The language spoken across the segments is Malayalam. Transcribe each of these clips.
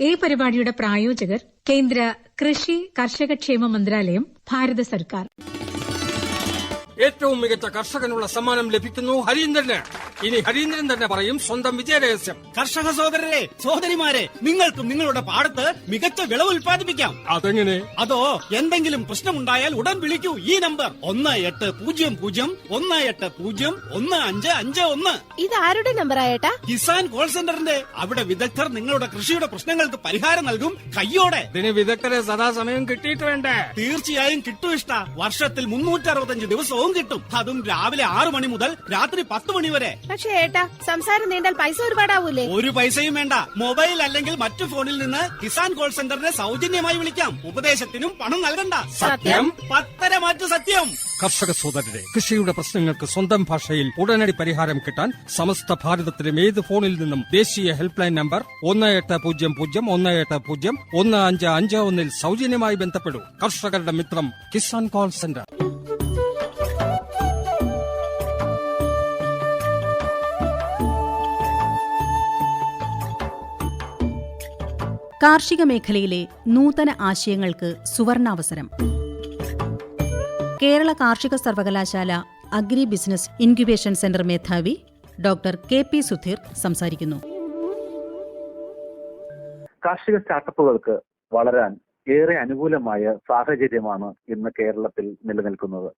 ഈ പരിപാടിയുടെ പ്രായോജകർ കേന്ദ്ര കൃഷി കർഷകക്ഷേമ മന്ത്രാലയം ഭാരത സർക്കാർ. ഏറ്റവും മികച്ച കർഷകനുള്ള സമ്മാനം ലഭിക്കുന്നു ഹരീന്ദ്രന്. ഇനി ഹരീന്ദ്രൻ തന്നെ പറയും സ്വന്തം വിജയരഹസ്യം. കർഷക സഹോദരരെ സഹോദരിമാരെ നിങ്ങൾക്കും നിങ്ങളുടെ പാടത്ത് മികച്ച വിളവ് ഉൽപ്പാദിപ്പിക്കാം. അതെങ്ങനെ? അതോ എന്തെങ്കിലും പ്രശ്നമുണ്ടായാൽ ഉടൻ വിളിക്കൂ ഈ നമ്പർ. ഒന്ന് എട്ട് പൂജ്യം പൂജ്യം ഒന്ന് എട്ട് പൂജ്യം ഒന്ന് അഞ്ച് അഞ്ച് ഒന്ന്. ഇത് ആരുടെ നമ്പർ ആയേട്ടാ കിസാൻ കോൾ സെന്ററിന്റെ അവിടെ വിദഗ്ധർ നിങ്ങളുടെ കൃഷിയുടെ പ്രശ്നങ്ങൾക്ക് പരിഹാരം നൽകും കയ്യോടെ. ഇതിന് വിദഗ്ധരെ സദാസമയം കിട്ടിയിട്ട് വേണ്ടേ? തീർച്ചയായും കിട്ടും ഇഷ്ട. വർഷത്തിൽ മുന്നൂറ്റി അറുപത്തഞ്ച് ദിവസവും കിട്ടും. അതും രാവിലെ ആറു മണി മുതൽ രാത്രി പത്ത് മണി വരെ. പക്ഷേ ഏട്ടാ സംസാരം നീണ്ടാൽ പൈസ ഒരുപാടാവൂലേ? ഒരു പൈസയും വേണ്ട. മൊബൈൽ അല്ലെങ്കിൽ മറ്റു ഫോണിൽ നിന്ന് കിസാൻ കോൾ സെന്ററിനെ സൗജന്യമായി വിളിക്കാം. ഉപദേശത്തിനും പണം നൽകണ്ട. സത്യം? പത്തര മാറ്റു സത്യം. കർഷക സോദരരെ കൃഷിയുടെ പ്രശ്നങ്ങൾക്ക് സ്വന്തം ഭാഷയിൽ ഉടനടി പരിഹാരം കിട്ടാൻ സമസ്ത ഭാരതത്തിലും ഏത് ഫോണിൽ നിന്നും ദേശീയ ഹെൽപ്പ് ലൈൻ നമ്പർ ഒന്ന് എട്ട് പൂജ്യം പൂജ്യം ഒന്ന് എട്ട് പൂജ്യം ഒന്ന് അഞ്ച് അഞ്ച് ഒന്നിൽ സൗജന്യമായി ബന്ധപ്പെടൂ. കർഷകരുടെ മിത്രം കിസാൻ കോൾ സെന്റർ. കാർഷിക മേഖലയിലെ നൂതന ആശയങ്ങൾക്ക് സുവർണാവസരം. കേരള കാർഷിക സർവകലാശാല അഗ്രി ബിസിനസ് ഇൻക്യുബേഷൻ സെന്റർ മേധാവി ഡോക്ടർ കെ. പി. സുധീർ സംസാരിക്കുന്നു. കാർഷിക സ്റ്റാർട്ടപ്പുകൾക്ക് വളരാൻ ഏറെ അനുകൂലമായ സാഹചര്യമാണ് ഇന്ന് കേരളത്തിൽ നിലനിൽക്കുന്നത്.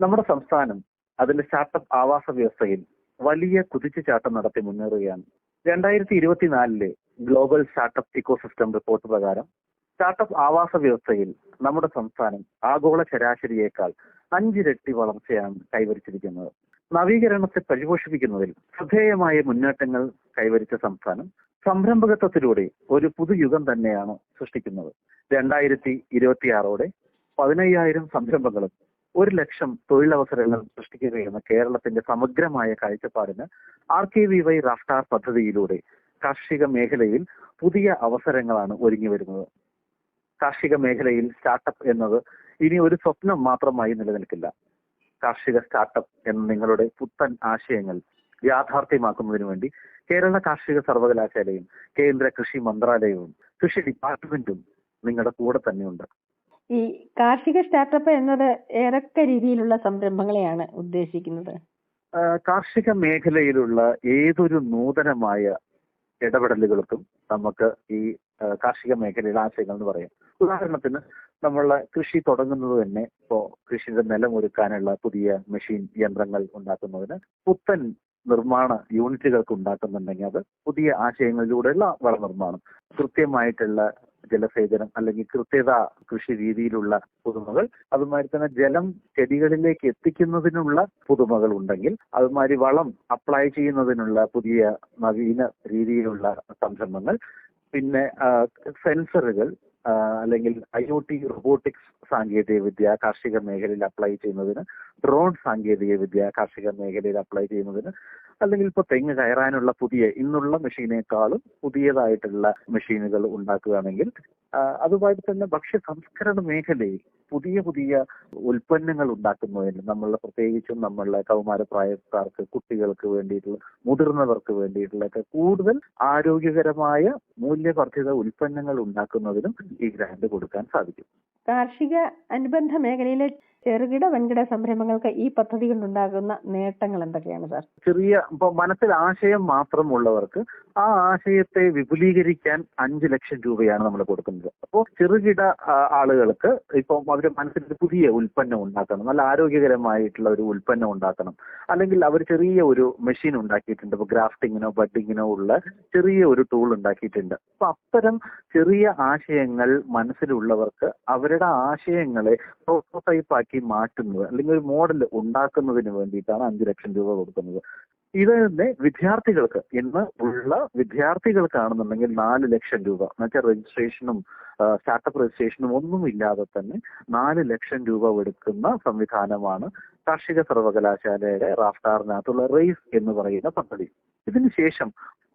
നമ്മുടെ സംസ്ഥാനം അതിന്റെ സ്റ്റാർട്ടപ്പ് ആവാസ വ്യവസ്ഥയിൽ വലിയ കുതിച്ചുചാട്ടം നടത്തി മുന്നേറുകയാണ്. രണ്ടായിരത്തി ഇരുപത്തിനാലിലെ ഗ്ലോബൽ സ്റ്റാർട്ടപ്പ് ഇക്കോസിസ്റ്റം റിപ്പോർട്ട് പ്രകാരം സ്റ്റാർട്ടപ്പ് ആവാസ വ്യവസ്ഥയിൽ നമ്മുടെ സംസ്ഥാനം ആഗോള ശരാശരിയേക്കാൾ അഞ്ചിരട്ടി വളർച്ചയാണ് കൈവരിച്ചിരിക്കുന്നത്. നവീകരണത്തെ പരിപോഷിപ്പിക്കുന്നതിൽ ശ്രദ്ധേയമായ മുന്നേറ്റങ്ങൾ കൈവരിച്ച സംസ്ഥാനം സംരംഭകത്വത്തിലൂടെ ഒരു പുതുയുഗം തന്നെയാണ് സൃഷ്ടിക്കുന്നത്. രണ്ടായിരത്തി ഇരുപത്തിയാറോടെ പതിനയ്യായിരം സംരംഭങ്ങളും ഒരു ലക്ഷം തൊഴിലവസരങ്ങൾ സൃഷ്ടിക്കുകയെന്ന കേരളത്തിന്റെ സമഗ്രമായ കാഴ്ചപ്പാടിന് R K V Y Raftaar പദ്ധതിയിലൂടെ കാർഷിക മേഖലയിൽ പുതിയ അവസരങ്ങളാണ് ഒരുങ്ങി വരുന്നത്. കാർഷിക മേഖലയിൽ സ്റ്റാർട്ടപ്പ് എന്നത് ഇനി ഒരു സ്വപ്നം മാത്രമായി നിലനിൽക്കില്ല. കാർഷിക സ്റ്റാർട്ടപ്പ് എന്ന നിങ്ങളുടെ പുത്തൻ ആശയങ്ങൾ യാഥാർത്ഥ്യമാക്കുന്നതിനു വേണ്ടി കേരള കാർഷിക സർവകലാശാലയും കേന്ദ്ര കൃഷി മന്ത്രാലയവും കൃഷി ഡിപ്പാർട്ട്മെന്റും നിങ്ങളുടെ കൂടെ തന്നെയുണ്ട്. ഈ കാർഷിക സ്റ്റാർട്ടപ്പ് എന്നത് ഏതൊക്കെ രീതിയിലുള്ള സംരംഭങ്ങളെയാണ് ഉദ്ദേശിക്കുന്നത്? കാർഷിക മേഖലയിലുള്ള ഏതൊരു നൂതനമായ ഇടപെടലുകൾക്കും നമുക്ക് ഈ കാർഷിക മേഖലയിലെ ആശയങ്ങൾ എന്ന് പറയാം. ഉദാഹരണത്തിന് നമ്മളെ കൃഷി തുടങ്ങുന്നത് തന്നെ ഇപ്പോ കൃഷിയുടെ നിലം ഒരുക്കാനുള്ള പുതിയ മെഷീൻ യന്ത്രങ്ങൾ ഉണ്ടാക്കുന്നതിന് പുത്തൻ നിർമ്മാണ യൂണിറ്റുകൾക്ക് ഉണ്ടാക്കുന്നുണ്ടെങ്കിൽ അത് പുതിയ ആശയങ്ങളിലൂടെയുള്ള വള നിർമ്മാണം കൃത്യമായിട്ടുള്ള ജലസേചനം അല്ലെങ്കിൽ കൃത്യത കൃഷി രീതിയിലുള്ള പുതുമകൾ അതുമാതിരി തന്നെ ജലം ചെടികളിലേക്ക് എത്തിക്കുന്നതിനുള്ള പുതുമകൾ ഉണ്ടെങ്കിൽ അതുമാതിരി വളം അപ്ലൈ ചെയ്യുന്നതിനുള്ള പുതിയ നവീന രീതിയിലുള്ള സംരംഭങ്ങൾ പിന്നെ സെൻസറുകൾ അല്ലെങ്കിൽ ഐ ഒ ടി റോബോട്ടിക്സ് സാങ്കേതിക വിദ്യ കാർഷിക മേഖലയിൽ അപ്ലൈ ചെയ്യുന്നതിന് ഡ്രോൺ സാങ്കേതിക വിദ്യ കാർഷിക മേഖലയിൽ അപ്ലൈ ചെയ്യുന്നതിന് അല്ലെങ്കിൽ ഇപ്പോൾ തെങ്ങ് കയറാനുള്ള പുതിയ ഇന്നുള്ള മെഷീനേക്കാളും പുതിയതായിട്ടുള്ള മെഷീനുകൾ ഉണ്ടാക്കുകയാണെങ്കിൽ അതുമായിട്ട് തന്നെ ഭക്ഷ്യ സംസ്കരണ മേഖലയിൽ പുതിയ പുതിയ ഉൽപ്പന്നങ്ങൾ ഉണ്ടാക്കുന്നതിന് നമ്മളെ പ്രത്യേകിച്ചും നമ്മളെ കൗമാരപ്രായക്കാർക്ക് കുട്ടികൾക്ക് വേണ്ടിയിട്ടുള്ള മുതിർന്നവർക്ക് വേണ്ടിയിട്ടുള്ളൊക്കെ കൂടുതൽ ആരോഗ്യകരമായ മൂല്യവർദ്ധിത ഉൽപ്പന്നങ്ങൾ ഉണ്ടാക്കുന്നതിനും ഈ ഗ്രാന്റ് കൊടുക്കാൻ സാധിക്കും. കാർഷിക അനുബന്ധ മേഖലയിലെ ചെറുകിട വൻകിട സംരംഭങ്ങൾക്ക് ഈ പദ്ധതി കൊണ്ടുണ്ടാകുന്ന നേട്ടങ്ങൾ എന്തൊക്കെയാണ് സാർ? ചെറിയ മനസ്സിൽ ആശയം മാത്രമുള്ളവർക്ക് ആ ആശയത്തെ വിപുലീകരിക്കാൻ അഞ്ചു ലക്ഷം രൂപയാണ് നമ്മൾ കൊടുക്കുന്നത്. അപ്പോൾ ചെറുകിട ആളുകൾക്ക് ഇപ്പം അവരുടെ മനസ്സിൽ ഒരു പുതിയ ഉൽപ്പന്നം ഉണ്ടാക്കണം. നല്ല ആരോഗ്യകരമായിട്ടുള്ള ഒരു ഉൽപ്പന്നം ഉണ്ടാക്കണം. അല്ലെങ്കിൽ അവർ ചെറിയ ഒരു മെഷീൻ ഉണ്ടാക്കിയിട്ടുണ്ട്. ഇപ്പൊ ഗ്രാഫ്റ്റിങ്ങിനോ ബഡിങ്ങിനോ ഉള്ള ചെറിയ ഒരു ടൂൾ ഉണ്ടാക്കിയിട്ടുണ്ട്. അപ്പൊ അത്തരം ചെറിയ ആശയങ്ങൾ മനസ്സിലുള്ളവർക്ക് അവരുടെ ആശയങ്ങളെ പ്രോട്ടോടൈപ്പ് ആക്കി മാറ്റുന്നത് അല്ലെങ്കിൽ ഒരു മോഡൽ ഉണ്ടാക്കുന്നതിന് വേണ്ടിയിട്ടാണ് അഞ്ചു ലക്ഷം രൂപ കൊടുക്കുന്നത്. ഇത് തന്നെ വിദ്യാർത്ഥികൾക്ക് ഇന്ന് ഉള്ള വിദ്യാർത്ഥികൾക്കാണെന്നുണ്ടെങ്കിൽ നാല് ലക്ഷം രൂപ. എന്നുവെച്ചാൽ രജിസ്ട്രേഷനും സ്റ്റാർട്ടപ്പ് രജിസ്ട്രേഷനും ഒന്നും ഇല്ലാതെ തന്നെ നാല് ലക്ഷം രൂപ എടുക്കുന്ന സംവിധാനമാണ് കാർഷിക സർവകലാശാലയുടെ റാഫ്റ്റാറിനകത്തുള്ള റേസ് എന്ന് പറയുന്ന പദ്ധതി. ഇതിനുശേഷം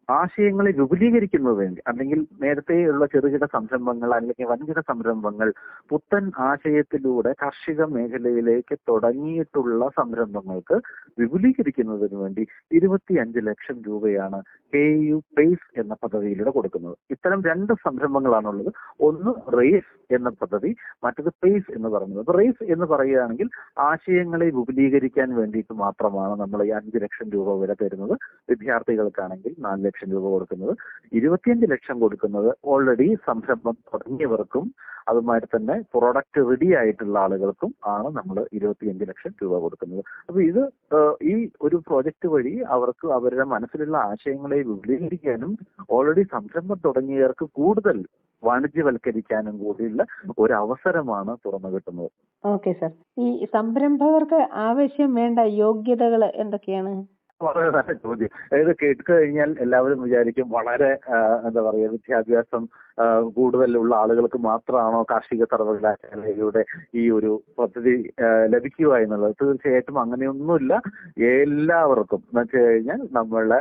ആശയങ്ങളെ വിപുലീകരിക്കുന്നത് വേണ്ടി അല്ലെങ്കിൽ നേരത്തെ നേരത്തെയുള്ള ചെറുകിട സംരംഭങ്ങൾ അല്ലെങ്കിൽ വൻകിട സംരംഭങ്ങൾ പുത്തൻ ആശയത്തിലൂടെ കാർഷിക മേഖലയിലേക്ക് തുടങ്ങിയിട്ടുള്ള സംരംഭങ്ങൾക്ക് വിപുലീകരിക്കുന്നതിന് വേണ്ടി ഇരുപത്തിയഞ്ച് ലക്ഷം രൂപയാണ് കെ യു പേസ് എന്ന പദ്ധതിയിലൂടെ കൊടുക്കുന്നത്. ഇത്തരം രണ്ട് സംരംഭങ്ങളാണുള്ളത്. ഒന്ന് റേസ് എന്ന പദ്ധതി മറ്റത് പേസ് എന്ന് പറയുന്നത്. അപ്പൊ റേസ് എന്ന് പറയുകയാണെങ്കിൽ ആശയങ്ങളെ വിപുലീകരിക്കാൻ വേണ്ടിയിട്ട് മാത്രമാണ് നമ്മൾ ഈ അഞ്ച് ലക്ഷം രൂപ വരെ തരുന്നത്. വിദ്യാർത്ഥികൾക്കാണെങ്കിൽ നാല് ലക്ഷം രൂപ കൊടുക്കുന്നത്. ഇരുപത്തിയഞ്ച് ലക്ഷം കൊടുക്കുന്നത് ഓൾറെഡി സംരംഭം തുടങ്ങിയവർക്കും അതുമാതിരി തന്നെ പ്രൊഡക്റ്റ് റെഡി ആയിട്ടുള്ള ആളുകൾക്കും ആണ് നമ്മൾ ഇരുപത്തിയഞ്ച് ലക്ഷം രൂപ കൊടുക്കുന്നത്. അപ്പൊ ഇത് ഈ ഒരു പ്രോജക്റ്റ് വഴി അവർക്ക് അവരുടെ മനസ്സിലുള്ള ആശയങ്ങളെ വിപുലീകരിക്കാനും ഓൾറെഡി സംരംഭം തുടങ്ങിയവർക്ക് കൂടുതൽ വാണിജ്യവൽക്കരിക്കാനും കൂടിയുള്ള ഒരു അവസരമാണ് തുറന്നു കിട്ടുന്നത്. Okay sir. ഈ സംരംഭകർക്ക് ആവശ്യം വേണ്ട യോഗ്യതകൾ എന്തൊക്കെയാണ്? വളരെ നല്ല ചോദ്യം. കേട്ട് കഴിഞ്ഞാൽ എല്ലാവരും വിചാരിക്കും വളരെ എന്താ പറയുക വിദ്യാഭ്യാസം കൂടുതലുള്ള ആളുകൾക്ക് മാത്രമാണോ കാർഷിക സർവകലാശാലയുടെ ഈ ഒരു പദ്ധതി ലഭിക്കുക എന്നുള്ളത്. തീർച്ചയായിട്ടും അങ്ങനെയൊന്നുമില്ല. എല്ലാവർക്കും എന്ന് വെച്ച് കഴിഞ്ഞാൽ നമ്മളെ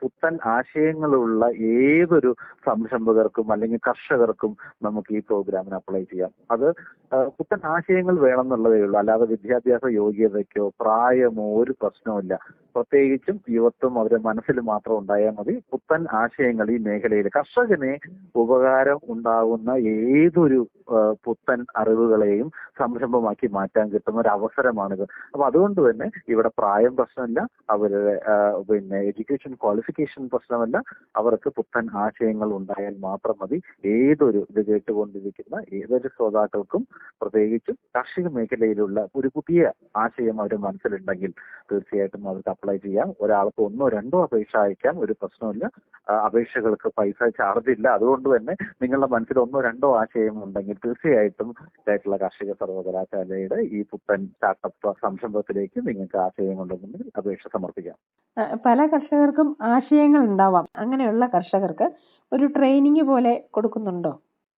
പുത്തൻ ആശയങ്ങളുള്ള ഏതൊരു സംരംഭകർക്കും അല്ലെങ്കിൽ കർഷകർക്കും നമുക്ക് ഈ പ്രോഗ്രാമിന് അപ്ലൈ ചെയ്യാം. അത് പുത്തൻ ആശയങ്ങൾ വേണം എന്നുള്ളതേ ഉള്ളൂ. അല്ലാതെ വിദ്യാഭ്യാസ യോഗ്യതയ്ക്കോ പ്രായമോ ഒരു പ്രശ്നവുമില്ല. പ്രത്യേകിച്ചും യുവത്വം അവരുടെ മനസ്സിൽ മാത്രം ഉണ്ടായാൽ മതി. പുത്തൻ ആശയങ്ങൾ ഈ മേഖലയിൽ കർഷകന് ഉപകാരം ഉണ്ടാകുന്ന ഏതൊരു പുത്തൻ അറിവുകളെയും സംരംഭമാക്കി മാറ്റാൻ കിട്ടുന്ന ഒരു അവസരമാണിത്. അപ്പൊ അതുകൊണ്ട് തന്നെ ഇവിടെ പ്രായം പ്രശ്നമില്ല അവരുടെ പിന്നെ എഡ്യൂക്കേഷൻ ക്വാളിഫിക്കേഷൻ പ്രശ്നമല്ല അവർക്ക് പുത്തൻ ആശയങ്ങൾ ഉണ്ടായാൽ മാത്രം മതി. ഏതൊരു ഇത് കേട്ടുകൊണ്ടിരിക്കുന്ന ഏതൊരു ശ്രോതാക്കൾക്കും പ്രത്യേകിച്ചും കാർഷിക മേഖലയിലുള്ള ഒരു പുതിയ ആശയം അവരുടെ മനസ്സിലുണ്ടെങ്കിൽ തീർച്ചയായിട്ടും അവർക്ക് അപ്ലൈ ചെയ്യാം. ഒരാൾക്ക് ഒന്നോ രണ്ടോ അപേക്ഷ അയക്കാം ഒരു പ്രശ്നമില്ല. അപേക്ഷകൾക്ക് പൈസ ചാർജ് ഇല്ല. അതുകൊണ്ട് തന്നെ നിങ്ങളുടെ മനസ്സിൽ ഒന്നോ രണ്ടോ ആശയം ഉണ്ടെങ്കിൽ തീർച്ചയായിട്ടും ഇതായിട്ടുള്ള കാർഷിക സർവകലാശാലയുടെ ഈ പുത്തൻ സ്റ്റാർട്ടപ്പ് സംരംഭത്തിലേക്ക് നിങ്ങൾക്ക് ആശയം കൊണ്ടുവന്നെങ്കിൽ അപേക്ഷ സമർപ്പിക്കാം. പല കർഷകർക്കും ആശയങ്ങൾ ഉണ്ടാവാം. അങ്ങനെയുള്ള കർഷകർക്ക് ഒരു ട്രെയിനിങ് പോലെ കൊടുക്കുന്നുണ്ടോ?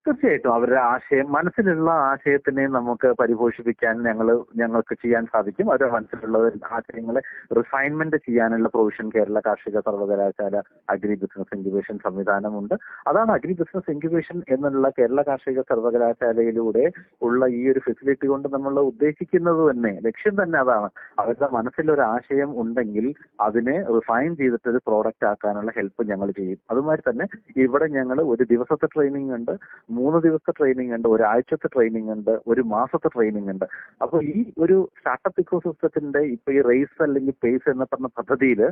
തീർച്ചയായിട്ടും. അവരുടെ ആശയം മനസ്സിലുള്ള ആശയത്തിനെ നമുക്ക് പരിപോഷിപ്പിക്കാൻ ഞങ്ങൾ ഞങ്ങൾക്ക് ചെയ്യാൻ സാധിക്കും. അവരുടെ മനസ്സിലുള്ള ആശയങ്ങളെ റിഫൈൻമെന്റ് ചെയ്യാനുള്ള പ്രൊവിഷൻ കേരള കാർഷിക സർവകലാശാല അഗ്രി ബിസിനസ് ഇൻക്യുബേഷൻ സംവിധാനമുണ്ട്. അതാണ് അഗ്രി ബിസിനസ് ഇൻക്യുബേഷൻ എന്നുള്ള കേരള കാർഷിക സർവകലാശാലയിലൂടെ ഉള്ള ഈ ഒരു ഫെസിലിറ്റി കൊണ്ട് നമ്മൾ ഉദ്ദേശിക്കുന്നത് തന്നെ ലക്ഷ്യം തന്നെ അതാണ്. അവരുടെ മനസ്സിലൊരു ആശയം ഉണ്ടെങ്കിൽ അതിനെ റിഫൈൻ ചെയ്തിട്ട് ഒരു പ്രോഡക്റ്റ് ആക്കാനുള്ള ഹെൽപ്പ് ഞങ്ങൾ ചെയ്യും. അതുമാതിരി തന്നെ ഇവിടെ ഞങ്ങൾ ഒരു ദിവസത്തെ ട്രെയിനിങ് ഉണ്ട്. മൂന്ന് ദിവസത്തെ ട്രെയിനിങ് ഉണ്ട് ഒരാഴ്ചത്തെ ട്രെയിനിങ് ഉണ്ട് ഒരു മാസത്തെ ട്രെയിനിങ് ഉണ്ട്. അപ്പോൾ ഈ ഒരു സ്റ്റാർട്ടപ്പ് ഇക്കോ സിസ്റ്റത്തിന്റെ ഇപ്പൊ ഈ റേസ് അല്ലെങ്കിൽ പേസ് എന്ന പറഞ്ഞ പദ്ധതിയിൽ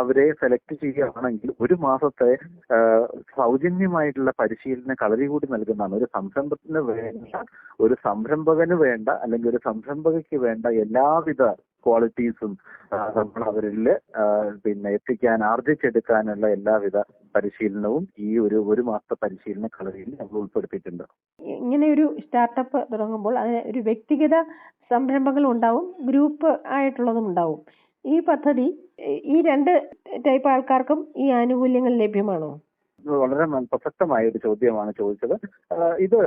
അവരെ സെലക്ട് ചെയ്യുകയാണെങ്കിൽ ഒരു മാസത്തെ സൗജന്യമായിട്ടുള്ള പരിശീലന കളരി കൂടി നൽകുന്നതാണ്. ഒരു സംരംഭത്തിന് വേണ്ട ഒരു സംരംഭകന് വേണ്ട അല്ലെങ്കിൽ ഒരു സംരംഭകയ്ക്ക് വേണ്ട എല്ലാവിധ ക്വാളിറ്റീസും നമ്മൾ അവരിൽ പിന്നെ എത്തിക്കാൻ ആർജിച്ചെടുക്കാനുള്ള എല്ലാവിധ പരിശീലനവും ഈ ഒരു ഒരു മാസത്തെ പരിശീലന കളരിയിൽ നമ്മൾ ഉൾപ്പെടുത്തിയിട്ടുണ്ട്. ഇങ്ങനെ ഒരു സ്റ്റാർട്ടപ്പ് തുടങ്ങുമ്പോൾ അതിന് ഒരു വ്യക്തിഗത സംരംഭങ്ങളും ഉണ്ടാവും ഗ്രൂപ്പ് ആയിട്ടുള്ളതും ഉണ്ടാവും. ഈ പദ്ധതി ഈ രണ്ട് ടൈപ്പ് ആൾക്കാർക്കും ഈ ആനുകൂല്യങ്ങൾ ലഭ്യമാണോ? വളരെ പ്രസക്തമായ ഒരു ചോദ്യമാണ് ചോദിച്ചത്. ഇത്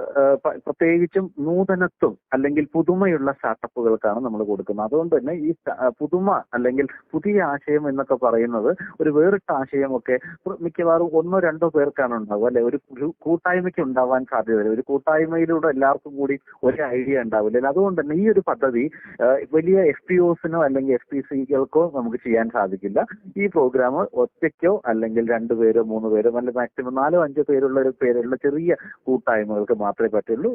പ്രത്യേകിച്ചും നൂതനത്വം അല്ലെങ്കിൽ പുതുമയുള്ള സ്റ്റാർട്ടപ്പുകൾക്കാണ് നമ്മൾ കൊടുക്കുന്നത്. അതുകൊണ്ട് തന്നെ ഈ പുതുമ അല്ലെങ്കിൽ പുതിയ ആശയം എന്നൊക്കെ പറയുന്നത് ഒരു വേറിട്ട ആശയമൊക്കെ മിക്കവാറും ഒന്നോ രണ്ടോ പേർക്കാണ് ഉണ്ടാവുക. അല്ലെ ഒരു ഒരു കൂട്ടായ്മയ്ക്ക് ഉണ്ടാവാൻ സാധ്യതയില്ല. ഒരു കൂട്ടായ്മയിലൂടെ എല്ലാവർക്കും കൂടി ഒരു ഐഡിയ ഉണ്ടാവില്ല. അതുകൊണ്ട് തന്നെ ഈ ഒരു പദ്ധതി വലിയ എഫ് പി ഒസിനോ അല്ലെങ്കിൽ എഫ് പി സികൾക്കോ നമുക്ക് ചെയ്യാൻ സാധിക്കില്ല. ഈ പ്രോഗ്രാം ഒറ്റയ്ക്കോ അല്ലെങ്കിൽ രണ്ടുപേരോ മൂന്ന് പേരോ അല്ലെങ്കിൽ മാക്സിമം നാലോ അഞ്ചോ പേരുള്ള ഒരു പേരുള്ള ചെറിയ കൂട്ടായ്മകൾക്ക് മാത്രമേ പറ്റുള്ളൂ.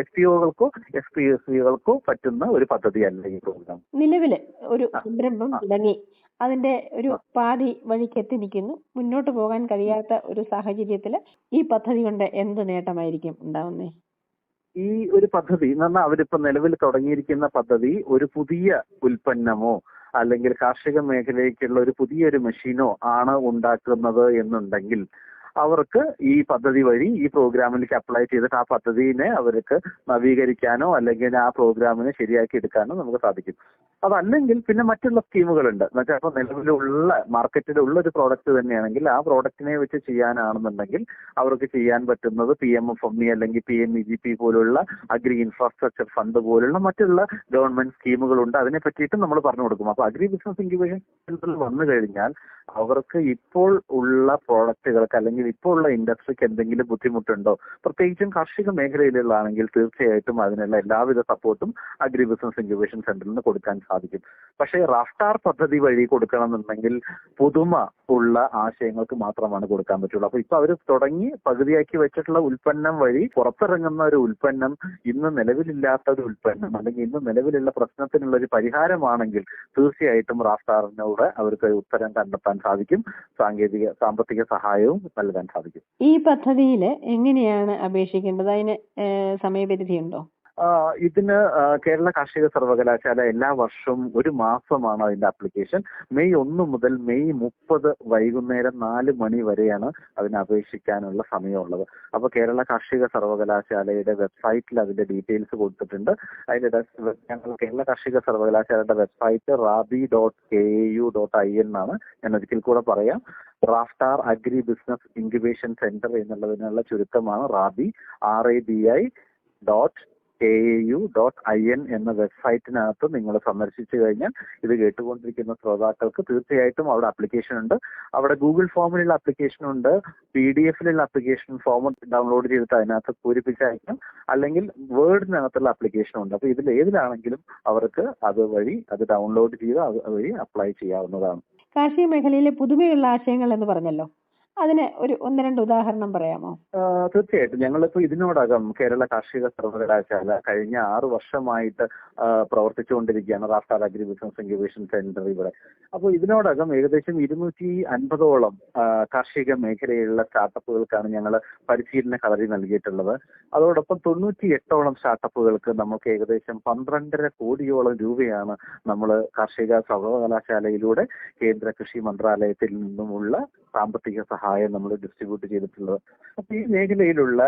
എസ് പി ഒകൾക്കോ എസ് പി എസ് സികൾക്കോ പറ്റുന്ന ഒരു പദ്ധതി പദ്ധതിയല്ല ഈ പ്രോഗ്രാം നിലവിൽ ഒരു സംരംഭം തുടങ്ങി. അതിന്റെ ഒരു പാതി വഴിക്ക് എത്തി നിൽക്കുന്നു മുന്നോട്ട് പോകാൻ കഴിയാത്ത ഒരു സാഹചര്യത്തിൽ ഈ പദ്ധതി കൊണ്ട് എന്ത് നേട്ടമായിരിക്കും ഉണ്ടാവുന്നേ? ഈ ഒരു പദ്ധതി എന്ന് പറഞ്ഞാൽ അവരിപ്പോ നിലവിൽ തുടങ്ങിയിരിക്കുന്ന പദ്ധതി ഒരു പുതിയ ഉൽപ്പന്നമോ അല്ലെങ്കിൽ കാർഷിക മേഖലയ്ക്കുള്ള ഒരു പുതിയൊരു മെഷീനോ ആണ് ഉണ്ടാക്കുന്നത് എന്നുണ്ടെങ്കിൽ അവർക്ക് ഈ പദ്ധതി വഴി ഈ പ്രോഗ്രാമിലേക്ക് അപ്ലൈ ചെയ്തിട്ട് ആ പദ്ധതിനെ അവർക്ക് നവീകരിക്കാനോ അല്ലെങ്കിൽ ആ പ്രോഗ്രാമിനെ ശരിയാക്കി എടുക്കാനോ നമുക്ക് സാധിക്കും. അതല്ലെങ്കിൽ പിന്നെ മറ്റുള്ള സ്കീമുകളുണ്ട്. എന്നുവെച്ചാൽ ഇപ്പൊ നിലവിലുള്ള മാർക്കറ്റിലുള്ള ഒരു പ്രോഡക്റ്റ് തന്നെയാണെങ്കിൽ ആ പ്രോഡക്റ്റിനെ വെച്ച് ചെയ്യാനാണെന്നുണ്ടെങ്കിൽ അവർക്ക് ചെയ്യാൻ പറ്റുന്നത് P M F M E അല്ലെങ്കിൽ P M E G P പോലുള്ള അഗ്രി ഇൻഫ്രാസ്ട്രക്ചർ ഫണ്ട് പോലുള്ള മറ്റുള്ള ഗവൺമെന്റ് സ്കീമുകളുണ്ട്. അതിനെ പറ്റിയിട്ട് നമ്മൾ പറഞ്ഞു കൊടുക്കും. അപ്പൊ അഗ്രി ബിസിനസ് ഇൻക്യുബേഷൻ സെന്ററിൽ വന്നു കഴിഞ്ഞാൽ അവർക്ക് ഇപ്പോൾ ഉള്ള പ്രോഡക്റ്റുകൾക്ക് അല്ലെങ്കിൽ ഇപ്പോൾ ഉള്ള ഇൻഡസ്ട്രിക്ക് എന്തെങ്കിലും ബുദ്ധിമുട്ടുണ്ടോ? പ്രത്യേകിച്ചും കാർഷിക മേഖലയിലുള്ളതാണെങ്കിൽ തീർച്ചയായിട്ടും അതിനുള്ള എല്ലാവിധ സപ്പോർട്ടും അഗ്രി ബിസിനസ് ഇൻക്യുബേഷൻ സെന്ററിൽ നിന്ന് കൊടുക്കാൻ സാധിക്കും. പക്ഷേ റാഫ്റ്റാർ പദ്ധതി വഴി കൊടുക്കണമെന്നുണ്ടെങ്കിൽ പുതുമ ഉള്ള ആശയങ്ങൾക്ക് മാത്രമാണ് കൊടുക്കാൻ പറ്റുള്ളൂ. അപ്പൊ ഇപ്പൊ അവർ തുടങ്ങി പകുതിയാക്കി വെച്ചിട്ടുള്ള ഉൽപ്പന്നം വഴി പുറത്തിറങ്ങുന്ന ഒരു ഉൽപ്പന്നം ഇന്ന് നിലവിലില്ലാത്ത ഒരു ഉൽപ്പന്നം അല്ലെങ്കിൽ ഇന്ന് നിലവിലുള്ള പ്രശ്നത്തിനുള്ള ഒരു പരിഹാരമാണെങ്കിൽ തീർച്ചയായിട്ടും റാഫ്റ്റാറിനോട് അവർക്ക് ഉത്തരം കണ്ടെത്താൻ സാധിക്കും. സാങ്കേതിക സാമ്പത്തിക സഹായവും നൽകാൻ സാധിക്കും. ഈ പദ്ധതിയിൽ എങ്ങനെയാണ് അപേക്ഷിക്കേണ്ടത്? അതിന് സമയപരിധി ഉണ്ടോ ഇതിന് കേരള കാർഷിക സർവകലാശാല എല്ലാ വർഷവും ഒരു മാസമാണ് അതിന്റെ ആപ്ലിക്കേഷൻ മെയ് ഒന്ന് മുതൽ മെയ് മുപ്പത് വൈകുന്നേരം നാല് മണി വരെയാണ് അതിന് അപേക്ഷിക്കാനുള്ള സമയമുള്ളത്. അപ്പൊ കേരള കാർഷിക സർവകലാശാലയുടെ വെബ്സൈറ്റിൽ അതിന്റെ ഡീറ്റെയിൽസ് കൊടുത്തിട്ടുണ്ട്. അതിന്റെ ഞങ്ങൾ കേരള കാർഷിക സർവകലാശാലയുടെ website RABI dot K U dot I N ആണ്. ഞാൻ ഒരിക്കൽ കൂടെ പറയാം. RAFTAAR agri business incubation centre എന്നുള്ളതിനുള്ള ചുരുക്കമാണ് RABI R A B I dot K A U dot I N എന്ന വെബ്സൈറ്റിനകത്ത് നിങ്ങൾ സന്ദർശിച്ചു കഴിഞ്ഞാൽ ഇത് കേട്ടുകൊണ്ടിരിക്കുന്ന ശ്രോതാക്കൾക്ക് തീർച്ചയായിട്ടും അവിടെ അപ്ലിക്കേഷൻ ഉണ്ട്. അവിടെ ഗൂഗിൾ ഫോമിലുള്ള അപ്ലിക്കേഷൻ ഉണ്ട്. പി ഡി എഫിലുള്ള ആപ്ലിക്കേഷൻ ഫോം ഡൗൺലോഡ് ചെയ്തിട്ട് അതിനകത്ത് പൂരിപ്പിച്ചയക്കും അല്ലെങ്കിൽ വേർഡിനകത്തുള്ള അപ്ലിക്കേഷൻ ഉണ്ട്. അപ്പൊ ഇതിൽ ഏതിലാണെങ്കിലും അവർക്ക് അത് വഴി അത് ഡൗൺലോഡ് ചെയ്ത് അത് വഴി അപ്ലൈ ചെയ്യാവുന്നതാണ്. കാർഷിക മേഖലയിലെ പുതുമയുള്ള ആശയങ്ങൾ എന്ന് പറഞ്ഞല്ലോ. അതിന് ഒരു ഒന്ന് രണ്ട് ഉദാഹരണം പറയാമോ? തീർച്ചയായിട്ടും. ഞങ്ങളിപ്പോ ഇതിനോടകം കേരള കാർഷിക സർവകലാശാല കഴിഞ്ഞ ആറ് വർഷമായിട്ട് പ്രവർത്തിച്ചുകൊണ്ടിരിക്കുകയാണ്. RAFTAAR agri business incubation centre ഇവിടെ. അപ്പോൾ ഇതിനോടകം ഏകദേശം ഇരുന്നൂറ്റി അൻപതോളം കാർഷിക മേഖലയിലുള്ള സ്റ്റാർട്ടപ്പുകൾക്കാണ് ഞങ്ങൾ പരിശീലന കളരി നൽകിയിട്ടുള്ളത്. അതോടൊപ്പം തൊണ്ണൂറ്റി എട്ടോളം സ്റ്റാർട്ടപ്പുകൾക്ക് നമുക്ക് ഏകദേശം പന്ത്രണ്ടര കോടിയോളം രൂപയാണ് നമ്മൾ കാർഷിക സർവകലാശാലയിലൂടെ കേന്ദ്ര കൃഷി മന്ത്രാലയത്തിൽ നിന്നുമുള്ള സാമ്പത്തിക സഹായം നമ്മൾ ഡിസ്ട്രിബ്യൂട്ട് ചെയ്തിട്ടുള്ളത്. അപ്പൊ ഈ മേഖലയിലുള്ള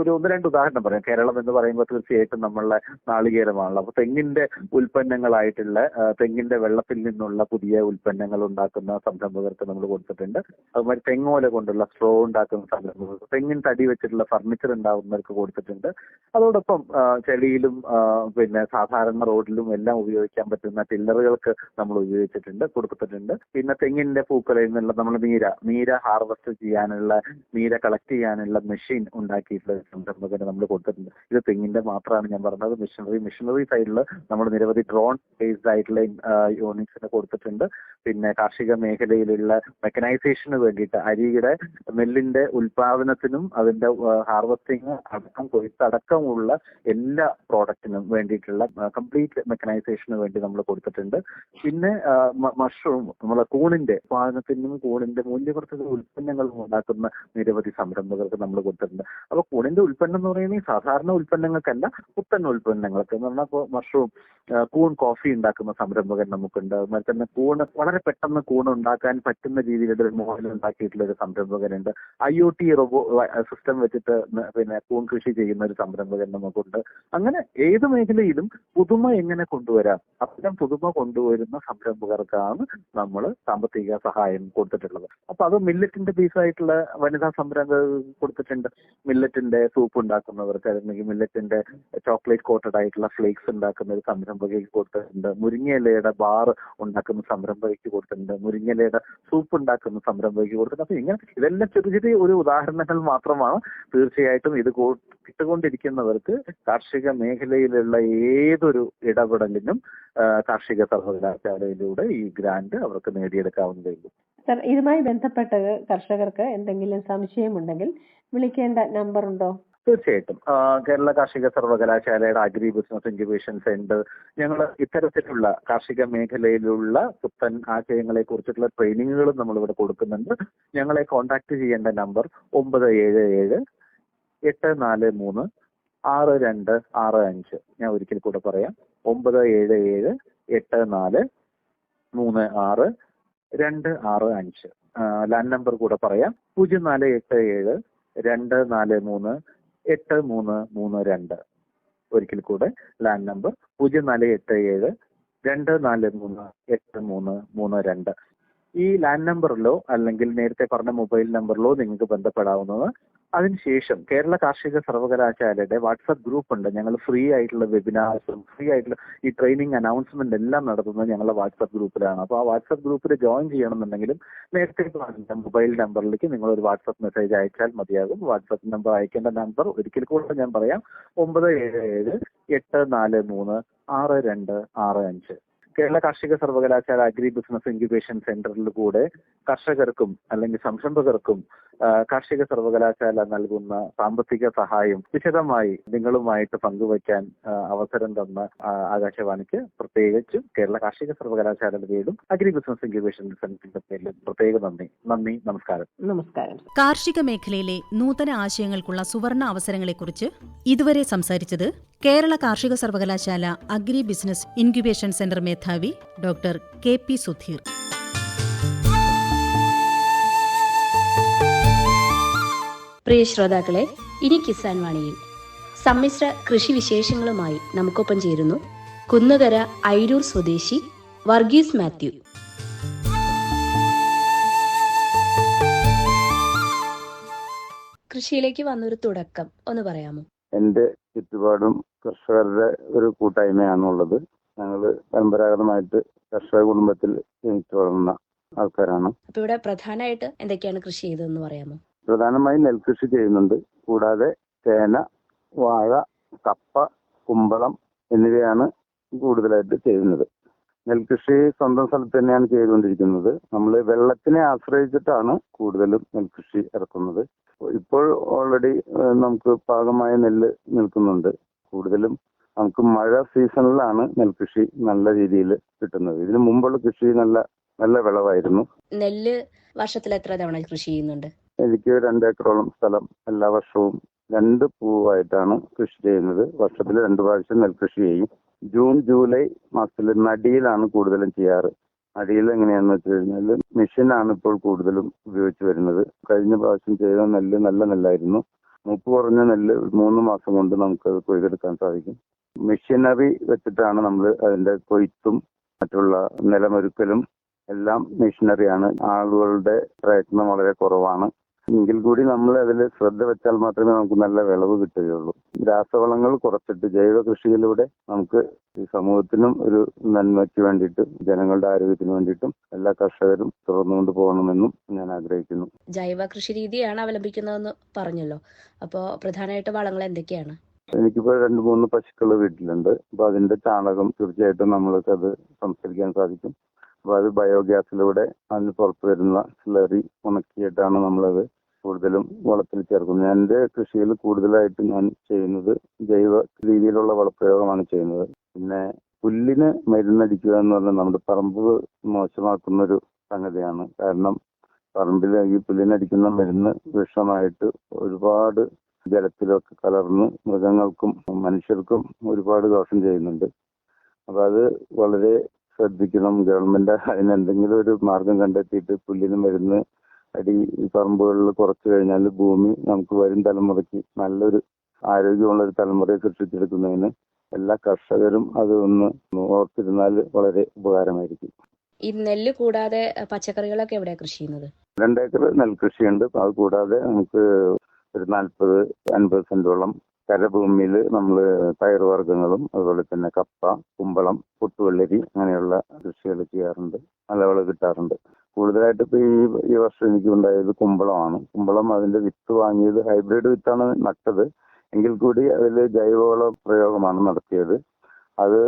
ഒരു ഒന്ന് രണ്ട് ഉദാഹരണം പറയാം. കേരളം എന്ന് പറയുമ്പോൾ തീർച്ചയായിട്ടും നമ്മളെ നാളികേരമാണല്ലോ. അപ്പൊ തെങ്ങിന്റെ ഉൽപ്പന്നങ്ങളായിട്ടുള്ള തെങ്ങിന്റെ വെള്ളത്തിൽ നിന്നുള്ള പുതിയ ഉൽപ്പന്നങ്ങൾ ഉണ്ടാക്കുന്ന സംരംഭകർക്ക് നമ്മൾ കൊടുത്തിട്ടുണ്ട്. അതുമാതിരി തെങ്ങോല കൊണ്ടുള്ള സ്ട്രോ ഉണ്ടാക്കുന്ന സംരംഭകർക്ക് തെങ്ങിൻ തടി വെച്ചിട്ടുള്ള ഫർണിച്ചർ ഉണ്ടാകുന്നവർക്ക് കൊടുത്തിട്ടുണ്ട്. അതോടൊപ്പം ചെളിയിലും പിന്നെ സാധാരണ റോഡിലും എല്ലാം ഉപയോഗിക്കാൻ പറ്റുന്ന ടില്ലറുകൾക്ക് നമ്മൾ ഉപയോഗിച്ചിട്ടുണ്ട് കൊടുത്തിട്ടുണ്ട്. പിന്നെ തെങ്ങിന്റെ പൂക്കളിൽ നിന്നുള്ള നമ്മൾ നീര നീര ഹാർവെസ്റ്റ് ചെയ്യാനുള്ള നീര കളക്ട് ചെയ്യാനുള്ള മെഷീൻ ഉണ്ടാക്കിയിട്ടുള്ള സംരംഭകന് നമ്മൾ കൊടുത്തിട്ടുണ്ട്. ഇത് തെങ്ങിന്റെ മാത്രമാണ് ഞാൻ പറഞ്ഞത്. മെഷീനറി മെഷീനറി സൈഡിൽ നമ്മൾ നിരവധി ഡ്രോൺ ബേസ്ഡ് ആയിട്ടുള്ള യൂണിറ്റ്സിന് കൊടുത്തിട്ടുണ്ട്. പിന്നെ കാർഷിക മേഖലയിലുള്ള മെക്കനൈസേഷന് വേണ്ടിയിട്ട് അരിയുടെ നെല്ലിന്റെ ഉൽപാദനത്തിനും അതിന്റെ ഹാർവസ്റ്റിംഗ് അടക്കം കൊയ്ത്തടക്കമുള്ള എല്ലാ പ്രോഡക്റ്റിനും വേണ്ടിയിട്ടുള്ള കംപ്ലീറ്റ് മെക്കനൈസേഷന് വേണ്ടി നമ്മൾ കൊടുത്തിട്ടുണ്ട്. പിന്നെ മഷ്റൂം നമ്മളെ കൂണിന്റെ ഉൽപാദനത്തിനും കൂണിന്റെ മൂല്യവർദ്ധിത ഉൽപ്പന്നങ്ങളും ഉണ്ടാക്കുന്ന നിരവധി സംരംഭകർക്ക് നമ്മൾ കൊടുത്തിട്ടുണ്ട്. അപ്പൊ കൂണിന്റെ ഉൽപ്പന്നം എന്ന് പറയുന്നത് സാധാരണ ഉൽപ്പന്നങ്ങൾക്കല്ല പുത്തൻ ഉൽപ്പന്നങ്ങൾക്ക് എന്ന് പറഞ്ഞാൽ ഇപ്പോൾ മഷ്റൂം കൂൺ കോഫി ഉണ്ടാക്കുന്ന സംരംഭകൻ നമുക്കുണ്ട്. അതുപോലെ തന്നെ കൂണ് വളരെ പെട്ടെന്ന് കൂൺ ഉണ്ടാക്കാൻ പറ്റുന്ന രീതിയിലുള്ള ഒരു മോഡൽ ഉണ്ടാക്കിയിട്ടുള്ള ഒരു സംരംഭകനുണ്ട്. I O T robo system വെച്ചിട്ട് പിന്നെ കൂൺ കൃഷി ചെയ്യുന്ന ഒരു സംരംഭകൻ നമുക്കുണ്ട്. അങ്ങനെ ഏത് മേഖലയിലും പുതുമ എങ്ങനെ കൊണ്ടുവരാം അത്തരം പുതുമ കൊണ്ടുവരുന്ന സംരംഭകർക്കാണ് നമ്മൾ സാമ്പത്തിക സഹായം കൊടുത്തിട്ടുള്ളത്. അപ്പൊ അത് മില്ലറ്റിന്റെ ബീഫായിട്ടുള്ള വനിതാ സംരംഭം കൊടുത്തിട്ടുണ്ട്. മില്ലറ്റിന്റെ സൂപ്പ് ഉണ്ടാക്കുന്നവർക്ക് അല്ലെങ്കിൽ മില്ലറ്റിന്റെ ചോക്ലേറ്റ് കോട്ടഡ് ആയിട്ടുള്ള ഫ്ലേക്സ് ഉണ്ടാക്കുന്ന ഒരു സംരംഭകയ്ക്ക് കൊടുത്തിട്ടുണ്ട്. മുരിങ്ങയിലയുടെ ബാർ ഉണ്ടാക്കുന്ന സംരംഭകയ്ക്ക് കൊടുത്തിട്ടുണ്ട്. മുരിങ്ങയിലയുടെ സൂപ്പ് ഉണ്ടാക്കുന്ന സംരംഭകയ്ക്ക് കൊടുത്തിട്ടുണ്ട്. അപ്പൊ ഇങ്ങനെ ഇതെല്ലാം ചെറിയ ചെറിയ ഒരു ഉദാഹരണങ്ങൾ മാത്രമാണ്. തീർച്ചയായിട്ടും ഇത് കിട്ടുകൊണ്ടിരിക്കുന്നവർക്ക് കാർഷിക മേഖലയിലുള്ള ഏതൊരു ഇടപെടലിനും കാർഷിക സർവകലാശാലയിലൂടെ ഈ ഗ്രാന്റ് അവർക്ക് നേടിയെടുക്കാവുന്നതേ ഉള്ളൂ ഇതുമായി ബന്ധപ്പെട്ട് കർഷകർക്ക് എന്തെങ്കിലും സംശയമുണ്ടെങ്കിൽ വിളിക്കേണ്ട നമ്പർ ഉണ്ടോ തീർച്ചയായിട്ടും കേരള കാർഷിക സർവകലാശാലയുടെ അഗ്രി ബിസിനസ് ഇൻക്യുബേഷൻ സെന്റർ. ഞങ്ങൾ ഇത്തരത്തിലുള്ള കാർഷിക മേഖലയിലുള്ള പുത്തൻ ആശയങ്ങളെ കുറിച്ചിട്ടുള്ള ട്രെയിനിങ്ങുകളും നമ്മൾ ഇവിടെ കൊടുക്കുന്നുണ്ട്. ഞങ്ങളെ കോൺടാക്ട് ചെയ്യേണ്ട നമ്പർ ഒമ്പത് ഏഴ് ഏഴ് എട്ട് നാല് മൂന്ന് ആറ് രണ്ട് ആറ് അഞ്ച്. ഞാൻ ഒരിക്കൽ കൂടെ പറയാം. ഒമ്പത് ഏഴ് ഏഴ് എട്ട് നാല് മൂന്ന് ആറ് രണ്ട് ആറ് അഞ്ച്. ലാൻഡ് നമ്പർ കൂടെ പറയാം. പൂജ്യം നാല് എട്ട് ഏഴ് രണ്ട് നാല് മൂന്ന് എട്ട് മൂന്ന് മൂന്ന് രണ്ട്. ഒരിക്കൽ കൂടെ ലാൻഡ് നമ്പർ പൂജ്യം നാല് എട്ട് ഏഴ് രണ്ട് നാല് മൂന്ന് എട്ട് മൂന്ന് മൂന്ന് രണ്ട്. ഈ ലാൻഡ് നമ്പറിലോ അല്ലെങ്കിൽ നേരത്തെ പറഞ്ഞ മൊബൈൽ നമ്പറിലോ നിങ്ങൾക്ക് ബന്ധപ്പെടാവുന്നത് അതിനുശേഷം കേരള കാർഷിക സർവകലാശാലയുടെ വാട്സപ്പ് ഗ്രൂപ്പ് ഉണ്ട് ഞങ്ങൾ ഫ്രീ ആയിട്ടുള്ള വെബിനാർസും ഫ്രീ ആയിട്ടുള്ള ഈ ട്രെയിനിങ് അനൗൺസ്മെന്റ് എല്ലാം നടത്തുന്നത് ഞങ്ങളുടെ വാട്സപ്പ് ഗ്രൂപ്പിലാണ്. അപ്പോൾ ആ വാട്സപ്പ് ഗ്രൂപ്പിൽ ജോയിൻ ചെയ്യണമെന്നുണ്ടെങ്കിലും നേരത്തെ പറഞ്ഞ മൊബൈൽ നമ്പറിലേക്ക് നിങ്ങൾ ഒരു വാട്സപ്പ് മെസ്സേജ് അയച്ചാൽ മതിയാകും. വാട്സപ്പ് നമ്പർ അയക്കേണ്ട നമ്പർ ഒരിക്കൽ കൂടെ ഞാൻ പറയാം. ഒമ്പത് ഏഴ് ഏഴ് എട്ട് നാല് മൂന്ന് ആറ് രണ്ട് ആറ് അഞ്ച്. കേരള കാർഷിക സർവകലാശാല അഗ്രി ബിസിനസ് ഇൻക്യുബേഷൻ സെന്ററിൽ കൂടെ കർഷകർക്കും അല്ലെങ്കിൽ സംരംഭകർക്കും കാർഷിക സർവകലാശാല നൽകുന്ന സാമ്പത്തിക സഹായം വിശദമായി നിങ്ങളുമായിട്ട് പങ്കുവയ്ക്കാൻ അവസരം തന്ന ആകാശവാണിക്ക് പ്രത്യേകിച്ചും കേരള കാർഷിക സർവകലാശാലയുടെ പേരിലും അഗ്രി ബിസിനസ് ഇൻക്യുബേഷൻ സെന്ററിന്റെ പേരിലും പ്രത്യേക നന്ദി. നന്ദി നമസ്കാരം. നമസ്കാരം. കാർഷിക മേഖലയിലെ നൂതന ആശയങ്ങൾക്കുള്ള സുവർണ അവസരങ്ങളെക്കുറിച്ച് ഇതുവരെ സംസാരിച്ചത് കേരള കാർഷിക സർവകലാശാല അഗ്രി ബിസിനസ് ഇൻക്യുബേഷൻ സെന്റർ മേധാവി ഡോക്ടർ കെ പി സുധീർ. പ്രിയ ശ്രോതാക്കളെ ഇനി കിസാൻ വാണിയിൽ. സമ്മിശ്ര കൃഷി വിശേഷങ്ങളുമായി നമുക്കൊപ്പം ചേരുന്നു കുന്നുകര ഐരൂർ സ്വദേശി വർഗീസ് മാത്യു. കൃഷിയിലേക്ക് വന്നൊരു തുടക്കം ഒന്ന് പറയാമോ? എന്റെ ചുറ്റുപാടും കർഷകരുടെ ഒരു കൂട്ടായ്മയാണുള്ളത്. ഞങ്ങൾ പരമ്പരാഗതമായിട്ട് കർഷക കുടുംബത്തിൽ ജനിച്ചു വളർന്ന ആൾക്കാരാണ്. അപ്പൊ ഇവിടെ പ്രധാനമായിട്ട് എന്തൊക്കെയാണ് കൃഷി ചെയ്തതെന്ന് പറയാമോ? പ്രധാനമായും നെൽകൃഷി ചെയ്യുന്നുണ്ട്. കൂടാതെ ചേന വാഴ കപ്പ കുമ്പളം എന്നിവയാണ് കൂടുതലായിട്ട് ചെയ്യുന്നത്. നെൽകൃഷി സ്വന്തം സ്ഥലത്ത് തന്നെയാണ് ചെയ്തുകൊണ്ടിരിക്കുന്നത്. നമ്മൾ വെള്ളത്തിനെ ആശ്രയിച്ചിട്ടാണ് കൂടുതലും നെൽകൃഷി ഇറക്കുന്നത്. ഇപ്പോൾ ഓൾറെഡി നമുക്ക് പാകമായ നെല്ല് നിൽക്കുന്നുണ്ട്. കൂടുതലും നമുക്ക് മഴ സീസണിലാണ് നെൽകൃഷി നല്ല രീതിയിൽ കിട്ടുന്നത്. ഇതിനു മുമ്പുള്ള കൃഷി നല്ല നല്ല വിളവായിരുന്നു. നെല്ല് വർഷത്തിൽ എത്ര തവണ കൃഷി ചെയ്യുന്നുണ്ട്? എനിക്ക് രണ്ടേക്കറോളം സ്ഥലം എല്ലാ വർഷവും രണ്ട് പൂവായിട്ടാണ് കൃഷി ചെയ്യുന്നത്. വർഷത്തിൽ രണ്ടു പ്രാവശ്യം നെൽകൃഷി ചെയ്യും. ജൂൺ ജൂലൈ മാസത്തിൽ നടിയിലാണ് കൂടുതലും ചെയ്യാറ്. നടിയിൽ എങ്ങനെയാന്ന് വെച്ച് കഴിഞ്ഞാൽ മെഷീനാണ് ഇപ്പോൾ കൂടുതലും ഉപയോഗിച്ച് വരുന്നത്. കഴിഞ്ഞ പ്രാവശ്യം ചെയ്ത നെല്ല് നല്ല നെല്ലായിരുന്നു. മൂപ്പ് കുറഞ്ഞ നെല്ല് മൂന്ന് മാസം കൊണ്ട് നമുക്ക് അത് കൊയ്തെടുക്കാൻ സാധിക്കും. മെഷീനറി വെച്ചിട്ടാണ് നമ്മൾ അതിന്റെ കൊയ്ത്തും മറ്റുള്ള നിലമൊരുക്കലും എല്ലാം മെഷീനറിയാണ്. ആളുകളുടെ പ്രയത്നം വളരെ കുറവാണ്. എങ്കിൽ കൂടി നമ്മൾ അതിൽ ശ്രദ്ധ വെച്ചാൽ മാത്രമേ നമുക്ക് നല്ല വിളവ് കിട്ടുകയുള്ളൂ. രാസവളങ്ങൾ കുറച്ചിട്ട് ജൈവ കൃഷിയിലൂടെ നമുക്ക് ഈ സമൂഹത്തിനും ഒരു നന്മയ്ക്ക് വേണ്ടിയിട്ടും ജനങ്ങളുടെ ആരോഗ്യത്തിന് വേണ്ടിയിട്ടും എല്ലാ കർഷകരും തുറന്നുകൊണ്ട് പോകണമെന്നും ഞാൻ ആഗ്രഹിക്കുന്നു. ജൈവ കൃഷി രീതിയാണ് അവലംബിക്കുന്നതെന്ന് പറഞ്ഞല്ലോ. അപ്പോൾ പ്രധാനമായിട്ട് വളങ്ങൾ എന്തൊക്കെയാണ്? എനിക്കിപ്പോ രണ്ട് മൂന്ന് പശുക്കൾ വീട്ടിലുണ്ട്. അപ്പൊ അതിന്റെ ചാണകം തീർച്ചയായിട്ടും നമ്മൾക്ക് അത് സംസ്കരിക്കാൻ സാധിക്കും. അത് ബയോഗ്യാസിലൂടെ അതിന് പുറത്തു വരുന്ന സ്ലറി ഉണക്കിയിട്ടാണ് നമ്മളത് കൂടുതലും വളത്തിൽ ചേർക്കുന്നത്. എന്റെ കൃഷിയിൽ കൂടുതലായിട്ട് ഞാൻ ചെയ്യുന്നത് ജൈവ രീതിയിലുള്ള വളപ്രയോഗമാണ് ചെയ്യുന്നത്. പിന്നെ പുല്ലിന് മരുന്നടിക്കുക എന്ന് പറഞ്ഞാൽ നമ്മുടെ പറമ്പ് മോശമാക്കുന്ന ഒരു സംഗതിയാണ്. കാരണം പറമ്പിൽ ഈ പുല്ലിനടിക്കുന്ന മരുന്ന് വിഷമായിട്ട് ഒരുപാട് ജലത്തിലൊക്കെ കലർന്ന് മൃഗങ്ങൾക്കും മനുഷ്യർക്കും ഒരുപാട് ദോഷം ചെയ്യുന്നുണ്ട്. അപ്പൊ അത് വളരെ ശ്രദ്ധിക്കണം. ഗവൺമെന്റ് അതിന് എന്തെങ്കിലും ഒരു മാർഗം കണ്ടെത്തിയിട്ട് പുല്ലിന് മരുന്ന് അടി പറമ്പുകളിൽ കുറച്ചു കഴിഞ്ഞാൽ ഭൂമി നമുക്ക് വരും തലമുറയ്ക്ക് നല്ലൊരു ആരോഗ്യമുള്ള ഒരു തലമുറയെ സൃഷ്ടിച്ചെടുക്കുന്നതിന് എല്ലാ കർഷകരും അത് ഒന്ന് ഓർത്തിരുന്നാൽ വളരെ ഉപകാരമായിരിക്കും. ഈ നെല്ല് കൂടാതെ പച്ചക്കറികളൊക്കെ എവിടെ കൃഷി ചെയ്യുന്നത്? രണ്ടേക്കർ നെൽകൃഷിയുണ്ട്. അത് കൂടാതെ നമുക്ക് ഒരു നാൽപ്പത് അൻപത് സെന്റോളം കരഭൂമിയിൽ നമ്മൾ പയറുവർഗങ്ങളും അതുപോലെ തന്നെ കപ്പ കുമ്പളം പുട്ടുവെള്ളരി അങ്ങനെയുള്ള കൃഷികൾ ചെയ്യാറുണ്ട്. നല്ല വിളവ് കിട്ടാറുണ്ട്. കൂടുതലായിട്ട് ഇപ്പൊ ഈ ഈ വർഷം എനിക്ക് ഉണ്ടായത് കുമ്പളമാണ്. കുമ്പളം അതിന്റെ വിത്ത് വാങ്ങിയത് ഹൈബ്രിഡ് വിത്താണ് നട്ടത്. എങ്കിൽ കൂടി അതിൽ ജൈവവള പ്രയോഗമാണ് നടത്തിയത്. അത്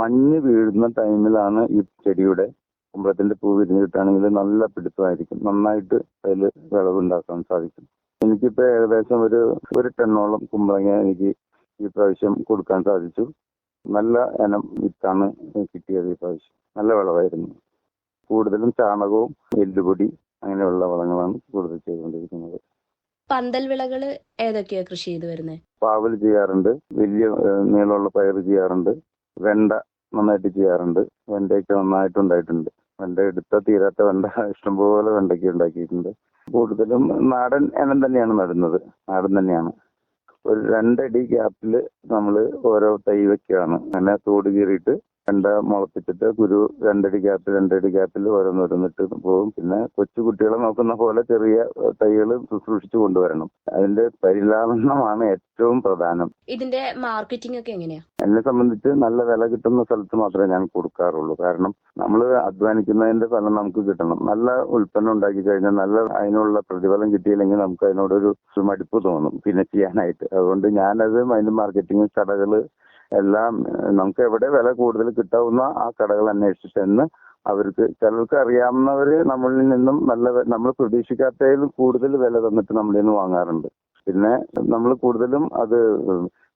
മഞ്ഞ് വീഴുന്ന ടൈമിലാണ് ഈ ചെടിയുടെ കുമ്പളത്തിന്റെ പൂ വിരിഞ്ഞ് കിട്ടുകയാണെങ്കിൽ നല്ല പിടുത്തമായിരിക്കും. നന്നായിട്ട് അതിൽ വിളവുണ്ടാക്കാൻ സാധിക്കും. എനിക്കിപ്പോ ഏകദേശം ഒരു ഒരു ടണ്ണോളം കുമ്പളങ്ങ എനിക്ക് ഈ പ്രാവശ്യം കൊടുക്കാൻ സാധിച്ചു. നല്ല ഇനം വിത്താണ് കിട്ടിയത് ഈ പ്രാവശ്യം. നല്ല വിളവായിരുന്നു. കൂടുതലും ചാണകവും എല്ലുപൊടി അങ്ങനെയുള്ള വളങ്ങളാണ് കൂടുതൽ ചെയ്തുകൊണ്ടിരിക്കുന്നത്. പന്തൽ വിളകൾ ഏതൊക്കെയാ കൃഷി ചെയ്തു വരുന്നത് പാവൽ ചെയ്യാറുണ്ട്. വലിയ നീളമുള്ള പയർ ചെയ്യാറുണ്ട്. വെണ്ട നന്നായിട്ട് ചെയ്യാറുണ്ട്. വെണ്ടയൊക്കെ നന്നായിട്ട് ഉണ്ടായിട്ടുണ്ട്. വെണ്ട എടുത്ത തീരാത്ത വെണ്ട. ഇഷ്ടംപോലെ വെണ്ടയ്ക്ക് ഉണ്ടാക്കിയിട്ടുണ്ട്. കൂടുതലും നാടൻ ഇനം തന്നെയാണ് നടുന്നത്. നാടൻ തന്നെയാണ്. ഒരു രണ്ടടി ഗ്യാപ്പിൽ നമ്മൾ ഓരോ തൈ വെക്കുകയാണ്. അങ്ങനെ തോട് കീറിയിട്ട് രണ്ട് മുളപ്പിച്ചിട്ട് കുരു രണ്ടടി ഗ്യാപ്പിൽ രണ്ടടി ഗ്യാപ്പിൽ ഓരോന്നോരോന്നിട്ട് പോകും പിന്നെ കൊച്ചു കുട്ടികളെ നോക്കുന്ന പോലെ ചെറിയ തൈകൾ ശുശ്രൂഷിച്ചു കൊണ്ടുവരണം. അതിന്റെ പരിലാളനമാണ് ഏറ്റവും പ്രധാനം. ഇതിന്റെ മാർക്കറ്റിംഗ് ഒക്കെ എങ്ങനെയാ? എന്നെ സംബന്ധിച്ച് നല്ല വില കിട്ടുന്ന സ്ഥലത്ത് മാത്രമേ ഞാൻ കൊടുക്കാറുള്ളൂ. കാരണം നമ്മൾ അധ്വാനിക്കുന്നതിന്റെ ഫലം നമുക്ക് കിട്ടണം. നല്ല ഉൽപ്പന്നം ഉണ്ടാക്കി കഴിഞ്ഞാൽ നല്ല അതിനുള്ള പ്രതിഫലം കിട്ടിയില്ലെങ്കിൽ നമുക്ക് അതിനോടൊരു മടുപ്പ് തോന്നും. പിന്നെ ചെയ്യാനായിട്ട്. അതുകൊണ്ട് ഞാനത് അതിന്റെ മാർക്കറ്റിംഗ് കടകൾ എല്ലാം നമുക്ക് എവിടെ വില കൂടുതൽ കിട്ടാവുന്ന ആ കടകൾ അന്വേഷിച്ച് ചെന്ന് അവർക്ക് ചിലർക്ക് അറിയാവുന്നവര് നമ്മളിൽ നിന്നും നല്ല നമ്മൾ പ്രതീക്ഷിക്കാത്തതിലും കൂടുതൽ വില തന്നിട്ട് നമ്മളിൽ നിന്ന് വാങ്ങാറുണ്ട്. പിന്നെ നമ്മൾ കൂടുതലും അത്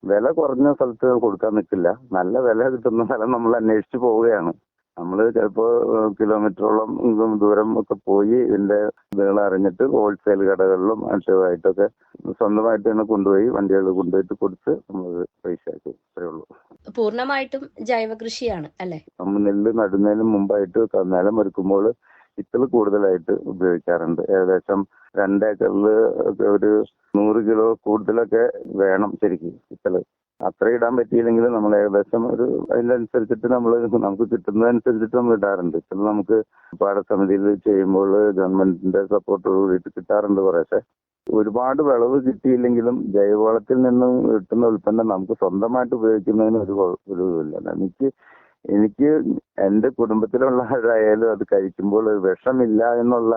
വില കുറഞ്ഞ സ്ഥലത്ത് കൊടുക്കാൻ നിൽക്കില്ല. നല്ല വില കിട്ടുന്ന സ്ഥലം നമ്മൾ അന്വേഷിച്ച് പോവുകയാണ്. നമ്മൾ ചിലപ്പോ കിലോമീറ്ററോളം ദൂരം ഒക്കെ പോയി ഇതിന്റെ ഇതുകൾ അറിഞ്ഞിട്ട് ഹോൾസെയിൽ കടകളിലും മറ്റുമായിട്ടൊക്കെ സ്വന്തമായിട്ട് തന്നെ കൊണ്ടുപോയി വണ്ടികൾ കൊണ്ടുപോയിട്ട് കൊടുത്ത് നമ്മൾ പൈസ ആക്കും. അത്രേ ഉള്ളൂ. പൂർണമായിട്ടും ജൈവ കൃഷിയാണ് അല്ലെ? നമ്മൾ നെല്ല് നടുന്നതിന് മുമ്പായിട്ട് നിലം ഒരുക്കുമ്പോൾ വിത്തുകൾ കൂടുതലായിട്ട് ഉപയോഗിക്കാറുണ്ട്. ഏകദേശം രണ്ടേക്കറിൽ ഒരു നൂറ് കിലോ കൂടുതലൊക്കെ വേണം ശരിക്കും വിത്തൽ അത്ര ഇടാൻ പറ്റിയില്ലെങ്കിൽ നമ്മൾ ഏകദേശം ഒരു അതിനനുസരിച്ചിട്ട് നമ്മൾ നമുക്ക് കിട്ടുന്നതനുസരിച്ചിട്ട് നമ്മൾ ഇടാറുണ്ട്. ഇപ്പം നമുക്ക് പാടസമിതിയിൽ ചെയ്യുമ്പോൾ ഗവൺമെന്റിന്റെ സപ്പോർട്ടോട് കൂടിയിട്ട് കിട്ടാറുണ്ട് കുറേശ്ശെ. ഒരുപാട് വിളവ് കിട്ടിയില്ലെങ്കിലും ജൈവവളത്തിൽ നിന്നും കിട്ടുന്ന ഉൽപ്പന്നം നമുക്ക് സ്വന്തമായിട്ട് ഉപയോഗിക്കുന്നതിന് ഒരു ഒരു ഇല്ല എനിക്ക് എനിക്ക് എന്റെ കുടുംബത്തിലുള്ള ആരായാലും അത് കഴിക്കുമ്പോൾ ഒരു വിഷമില്ല എന്നുള്ള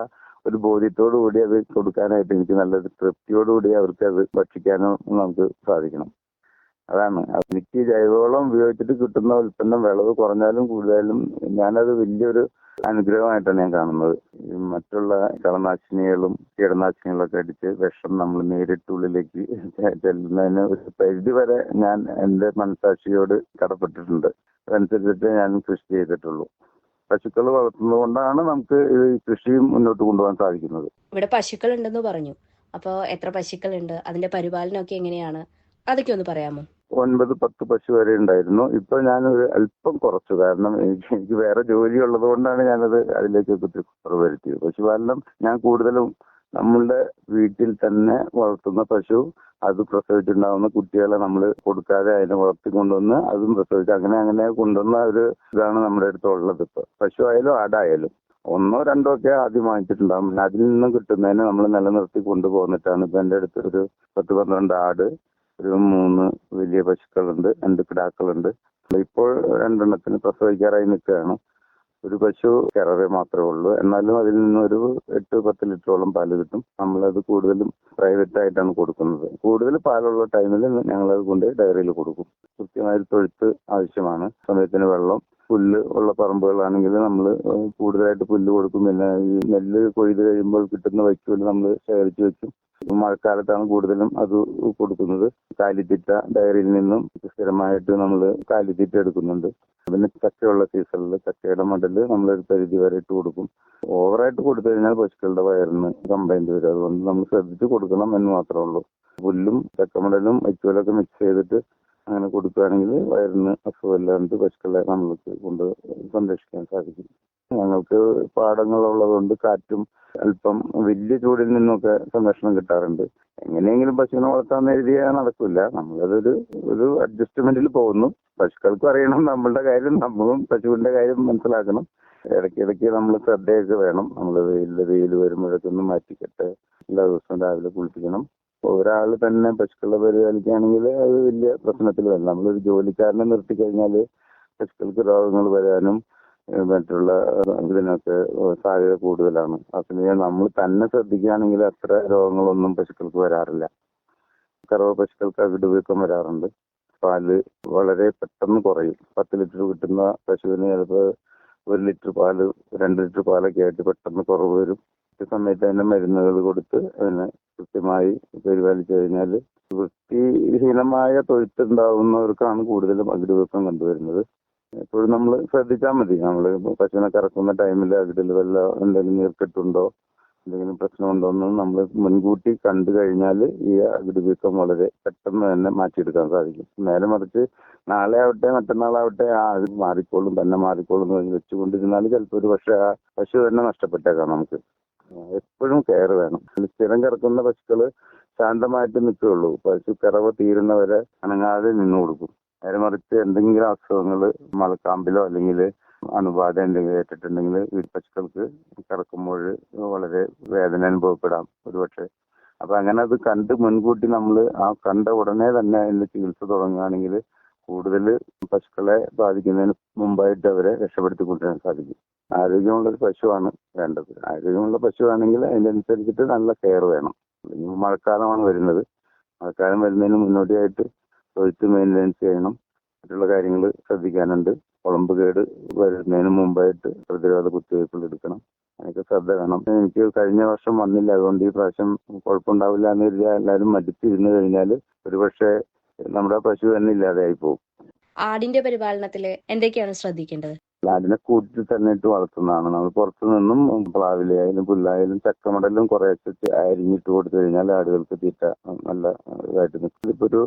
ഒരു ബോധ്യത്തോടു കൂടി അത് കൊടുക്കാനായിട്ട് എനിക്ക് നല്ലൊരു തൃപ്തിയോടുകൂടി അവർക്ക് അത് ഭക്ഷിക്കാനും നമുക്ക് സാധിക്കണം. അതാണ്. എനിക്ക് ജൈവവളം ഉപയോഗിച്ചിട്ട് കിട്ടുന്ന ഉൽപ്പന്നം വിളവ് കുറഞ്ഞാലും കൂടുതലായാലും ഞാനത് വലിയൊരു അനുഗ്രഹമായിട്ടാണ് ഞാൻ കാണുന്നത്. മറ്റുള്ള കളനാശിനികളും കീടനാശിനികളൊക്കെ അടിച്ച് വിഷം നമ്മൾ നേരിട്ട് ഉള്ളിലേക്ക് ചെല്ലുന്നതിന് ഒരു പരിധി വരെ ഞാൻ എന്റെ മനസാക്ഷിയോട് കടപ്പെട്ടിട്ടുണ്ട്. അതനുസരിച്ചിട്ട് ഞാൻ കൃഷി ചെയ്തിട്ടുള്ളൂ. പശുക്കൾ വളർത്തുന്നത് കൊണ്ടാണ് നമുക്ക് ഈ കൃഷിയും മുന്നോട്ട് കൊണ്ടുപോകാൻ സാധിക്കുന്നത്. ഇവിടെ പശുക്കൾ ഉണ്ടെന്ന് പറഞ്ഞു. അപ്പോ എത്ര പശുക്കളുണ്ട്? അതിന്റെ പരിപാലനം ഒക്കെ എങ്ങനെയാണ്? അതൊക്കെ ഒന്ന് പറയാമോ? ഒൻപത് പത്ത് പശു വരെ ഉണ്ടായിരുന്നു. ഇപ്പൊ ഞാൻ അല്പം കുറച്ചു. കാരണം എനിക്ക് എനിക്ക് വേറെ ജോലി ഉള്ളത് കൊണ്ടാണ് ഞാനത് അതിലേക്ക് ഒത്തിരി കുറവ് വരുത്തിയത്. പശുപാലനം ഞാൻ കൂടുതലും നമ്മളുടെ വീട്ടിൽ തന്നെ വളർത്തുന്ന പശു അത് പ്രസവിച്ചുണ്ടാവുന്ന കുട്ടികളെ നമ്മൾ കൊടുക്കാതെ അതിനെ വളർത്തി കൊണ്ടുവന്ന് അതും പ്രസവിച്ച് അങ്ങനെ അങ്ങനെ കൊണ്ടുവന്ന ഒരു ഇതാണ് നമ്മുടെ അടുത്ത് ഉള്ളത് ഇപ്പൊ. പശു ആയാലും ആടായാലും ഒന്നോ രണ്ടോ ഒക്കെ ആദ്യം വാങ്ങിച്ചിട്ടുണ്ടാവും. അതിൽ നിന്നും കിട്ടുന്നതിനെ നമ്മൾ നിലനിർത്തി കൊണ്ടുപോന്നിട്ടാണ് ഇപ്പൊ എന്റെ അടുത്ത് ഒരു പത്ത് പന്ത്രണ്ട് ആട് ഒരു മൂന്ന് വലിയ പശുക്കളുണ്ട് രണ്ട് കിടാക്കളുണ്ട്. ഇപ്പോൾ രണ്ടെണ്ണത്തിന് പ്രസവിക്കാറായി നിൽക്കുകയാണ്. ഒരു പശു കിറവേ മാത്രമേ ഉള്ളൂ. എന്നാലും അതിൽ നിന്ന് ഒരു എട്ട് പത്ത് ലിറ്ററോളം പാൽ കിട്ടും. നമ്മളത് കൂടുതലും പ്രൈവറ്റ് ആയിട്ടാണ് കൊടുക്കുന്നത്. കൂടുതൽ പാലുള്ള ടൈമിൽ ഞങ്ങളത് കൊണ്ട് ഡയറിയിൽ കൊടുക്കും. കൃത്യമായ തൊഴുത്ത് ആവശ്യമാണ്. സമയത്തിന് വെള്ളം പുല്ല് ഉള്ള പറമ്പുകളാണെങ്കിൽ നമ്മൾ കൂടുതലായിട്ട് പുല്ല് കൊടുക്കും. പിന്നെ ഈ നെല്ല് കൊയ്ത് കഴിയുമ്പോൾ കിട്ടുന്ന വൈക്കോൽ നമ്മൾ ശേഖരിച്ചു വെക്കും. മഴക്കാലത്താണ് കൂടുതലും അത് കൊടുക്കുന്നത്. കാലിത്തീറ്റ ഡയറിയിൽ നിന്നും സ്ഥിരമായിട്ട് നമ്മൾ കാലിത്തീറ്റ എടുക്കുന്നുണ്ട്. പിന്നെ ചക്കയുള്ള സീസണിൽ ചക്കയുടെ മടൽ നമ്മൾ ഒരു പരിധി വരെ ഇട്ട് കൊടുക്കും. ഓവറായിട്ട് കൊടുത്തു കഴിഞ്ഞാൽ പശുക്കളുടെ വയറിന് കംപ്ലൈന്റ് വരും. അതുകൊണ്ട് നമ്മൾ ശ്രദ്ധിച്ച് കൊടുക്കണം എന്ന് മാത്രമേ ഉള്ളൂ. പുല്ലും ചക്കമടലും വൈക്കോലൊക്കെ മിക്സ് ചെയ്തിട്ട് അങ്ങനെ കൊടുക്കുകയാണെങ്കിൽ വയറിന് അസുഖമില്ലാണ്ട് പശുക്കളെ നമ്മൾക്ക് കൊണ്ട് സംരക്ഷിക്കാൻ സാധിക്കും. ഞങ്ങൾക്ക് പാടങ്ങളുള്ളതുകൊണ്ട് കാറ്റും അല്പം വലിയ ചൂടിൽ നിന്നൊക്കെ സംരക്ഷണം കിട്ടാറുണ്ട്. എങ്ങനെയെങ്കിലും പശുവിനെ വളർത്താൻ എഴുതിയാൽ നടക്കില്ല നമ്മളതൊരു ഒരു അഡ്ജസ്റ്റ്മെന്റിൽ പോകുന്നു. പശുക്കൾക്കും അറിയണം നമ്മളുടെ കാര്യം നമ്മളും പശുവിന്റെ കാര്യം മനസ്സിലാക്കണം. ഇടയ്ക്കിടയ്ക്ക് നമ്മൾ ശ്രദ്ധയൊക്കെ വേണം. നമ്മൾ വെയിലിൽ വെയിൽ വരുമ്പോഴൊക്കെ ഒന്ന് മാറ്റിക്കെട്ട് എല്ലാ ദിവസവും രാവിലെ കുളിപ്പിക്കണം. ഒരാൾ തന്നെ പശുക്കളെ പരിപാലിക്കുകയാണെങ്കിൽ അത് വലിയ പ്രശ്നത്തിൽ വരും. നമ്മളൊരു ജോലിക്കാരനെ നിർത്തി കഴിഞ്ഞാൽ പശുക്കൾക്ക് രോഗങ്ങൾ വരാനും മറ്റുള്ള ഇതിനൊക്കെ സാധ്യത കൂടുതലാണ്. അതിന് നമ്മൾ തന്നെ ശ്രദ്ധിക്കുകയാണെങ്കിൽ അത്ര രോഗങ്ങളൊന്നും പശുക്കൾക്ക് വരാറില്ല. കറവ പശുക്കൾക്ക് അകിടുവീക്കം വരാറുണ്ട്. പാൽ വളരെ പെട്ടെന്ന് കുറയും. പത്ത് ലിറ്റർ കിട്ടുന്ന പശുവിന് ചിലപ്പോൾ ഒരു ലിറ്റർ പാൽ രണ്ട് ലിറ്റർ പാലൊക്കെ ആയിട്ട് പെട്ടെന്ന് കുറവ് വരും. സമയത്ത് തന്നെ മരുന്നുകൾ കൊടുത്ത് അതിനെ കൃത്യമായി പരിപാലിച്ചു കഴിഞ്ഞാൽ വൃത്തിഹീനമായ തൊഴുത്തുണ്ടാവുന്നവർക്കാണ് കൂടുതലും അകിടുവീക്കം കണ്ടുവരുന്നത്. എപ്പോഴും നമ്മൾ ശ്രദ്ധിച്ചാൽ മതി. നമ്മൾ പശുവിനെ കറക്കുന്ന ടൈമിൽ അകിടിൽ വല്ല എന്തെങ്കിലും നീർക്കെട്ടുണ്ടോ എന്തെങ്കിലും പ്രശ്നമുണ്ടോ എന്ന് നമ്മൾ മുൻകൂട്ടി കണ്ടു കഴിഞ്ഞാൽ ഈ അകിടുവീക്കം വളരെ പെട്ടെന്ന് തന്നെ മാറ്റിയെടുക്കാൻ സാധിക്കും. നേരെ മറിച്ച് നാളെ ആവട്ടെ മറ്റന്നാളാവട്ടെ ആ അത് മാറിക്കോളും തന്നെ മാറിക്കോളും എന്ന് വെച്ചുകൊണ്ടിരുന്നാൽ ചിലപ്പോൾ ഒരു പക്ഷേ ആ പശു തന്നെ നഷ്ടപ്പെട്ടേക്കാം നമുക്ക്. എപ്പോഴും കെയർ വേണം. സ്ഥിരം കിടക്കുന്ന പശുക്കൾ ശാന്തമായിട്ട് നിൽക്കുകയുള്ളൂ. പശു കിറവ് തീരുന്നവരെ അനങ്ങാതെ നിന്നു കൊടുക്കും. നേരെ മറിച്ച് എന്തെങ്കിലും അസുഖങ്ങൾ മലക്കാമ്പിലോ അല്ലെങ്കിൽ അണുബാധ എന്തെങ്കിലും ഏറ്റിട്ടുണ്ടെങ്കിൽ പശുക്കൾക്ക് കിടക്കുമ്പോൾ വളരെ വേദന അനുഭവപ്പെടാം ഒരുപക്ഷെ. അപ്പൊ അങ്ങനെ അത് കണ്ട് മുൻകൂട്ടി നമ്മൾ ആ കണ്ട ഉടനെ തന്നെ അതിന്റെ ചികിത്സ തുടങ്ങുകയാണെങ്കിൽ കൂടുതൽ പശുക്കളെ ബാധിക്കുന്നതിന് മുമ്പായിട്ട് അവരെ രക്ഷപ്പെടുത്തി കൊണ്ടുവരാൻ സാധിക്കും. ആരോഗ്യമുള്ള ഒരു പശുവാണ് വേണ്ടത്. ആരോഗ്യമുള്ള പശുവാണെങ്കിൽ അതിനനുസരിച്ചിട്ട് നല്ല കെയർ വേണം. അല്ലെങ്കിൽ മഴക്കാലമാണ് വരുന്നത്. മഴക്കാലം വരുന്നതിന് മുന്നോടിയായിട്ട് തൊഴുത്ത് മെയിന്റനൻസ് ചെയ്യണം. മറ്റുള്ള കാര്യങ്ങൾ ശ്രദ്ധിക്കാനുണ്ട്. കുളമ്പ് കേട് വരുന്നതിന് മുമ്പായിട്ട് പ്രതിരോധ കുത്തിവയ്പ്പുകൾ എടുക്കണം. അതിനൊക്കെ ശ്രദ്ധ വേണം. എനിക്ക് കഴിഞ്ഞ വർഷം വന്നില്ല. അതുകൊണ്ട് ഈ പ്രാവശ്യം കുഴപ്പമുണ്ടാവില്ല എന്ന് കരുതിയാൽ എല്ലാവരും മടുത്തിരുന്നു കഴിഞ്ഞാൽ ഒരുപക്ഷെ നമ്മുടെ പശു തന്നെ ഇല്ലാതെ ആയി പോകും. ആടിന്റെ പരിപാലനത്തിൽ എന്തൊക്കെയാണ് ശ്രദ്ധിക്കേണ്ടത്? അതിനെ കൂട്ടിൽ തന്നെ ഇട്ട് വളർത്തുന്നതാണ്. നമ്മൾ പുറത്തു നിന്നും പ്ലാവിലയായാലും പുല്ലായാലും ചക്കമടലും കുറേശ്ശെ അരിഞ്ഞിട്ട് കൊടുത്തു കഴിഞ്ഞാൽ ആടുകൾക്ക് തീറ്റ നല്ല ഇതായിട്ട് നിൽക്കും. ഇപ്പൊ ഒരു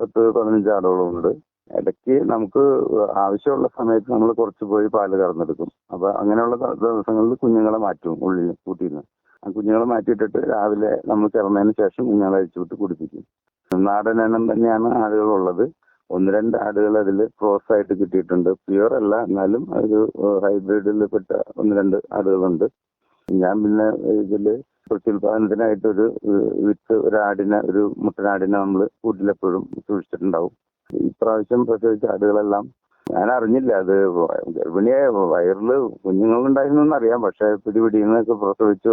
പത്ത് പതിനഞ്ച് ആടുകളും ഉണ്ട്. ഇടയ്ക്ക് നമുക്ക് ആവശ്യമുള്ള സമയത്ത് നമ്മൾ കുറച്ച് പോയി പാൽ കറന്നെടുക്കും. അപ്പൊ അങ്ങനെയുള്ള ദിവസങ്ങളിൽ കുഞ്ഞുങ്ങളെ മാറ്റും ഉള്ളിൽ കൂട്ടിയിരുന്ന് കുഞ്ഞുങ്ങളെ മാറ്റിയിട്ടിട്ട് രാവിലെ നമ്മൾ കിറന്നതിന് ശേഷം കുഞ്ഞുങ്ങളെ അഴിച്ചു വിട്ട് കുടിപ്പിക്കും. നാടൻ ഇനം തന്നെയാണ് ആടുകളുള്ളത്. ഒന്ന് രണ്ട് ആടുകൾ അതിൽ ക്രോസ് ആയിട്ട് കിട്ടിയിട്ടുണ്ട്. പ്യുവർ അല്ല എന്നാലും ഒരു ഹൈബ്രിഡിൽ പെട്ട ഒന്ന് രണ്ട് ആടുകളുണ്ട്. ഞാൻ പിന്നെ ഇതിൽ പ്രത്യുൽപാദനത്തിനായിട്ട് ഒരു വിത്ത് ഒരു ആടിനെ ഒരു മുട്ടനാടിനെ നമ്മൾ കൂട്ടിലെപ്പോഴും സൂക്ഷിച്ചിട്ടുണ്ടാവും. ഇപ്രാവശ്യം പ്രത്യേകിച്ച് ആടുകളെല്ലാം ഞാൻ അറിഞ്ഞില്ല. അത് ഗർഭിണിയായ വയറിൽ കുഞ്ഞുങ്ങളുണ്ടായിരുന്നു അറിയാം പക്ഷെ പിടിപിടിയെന്നൊക്കെ പ്രസവിച്ചു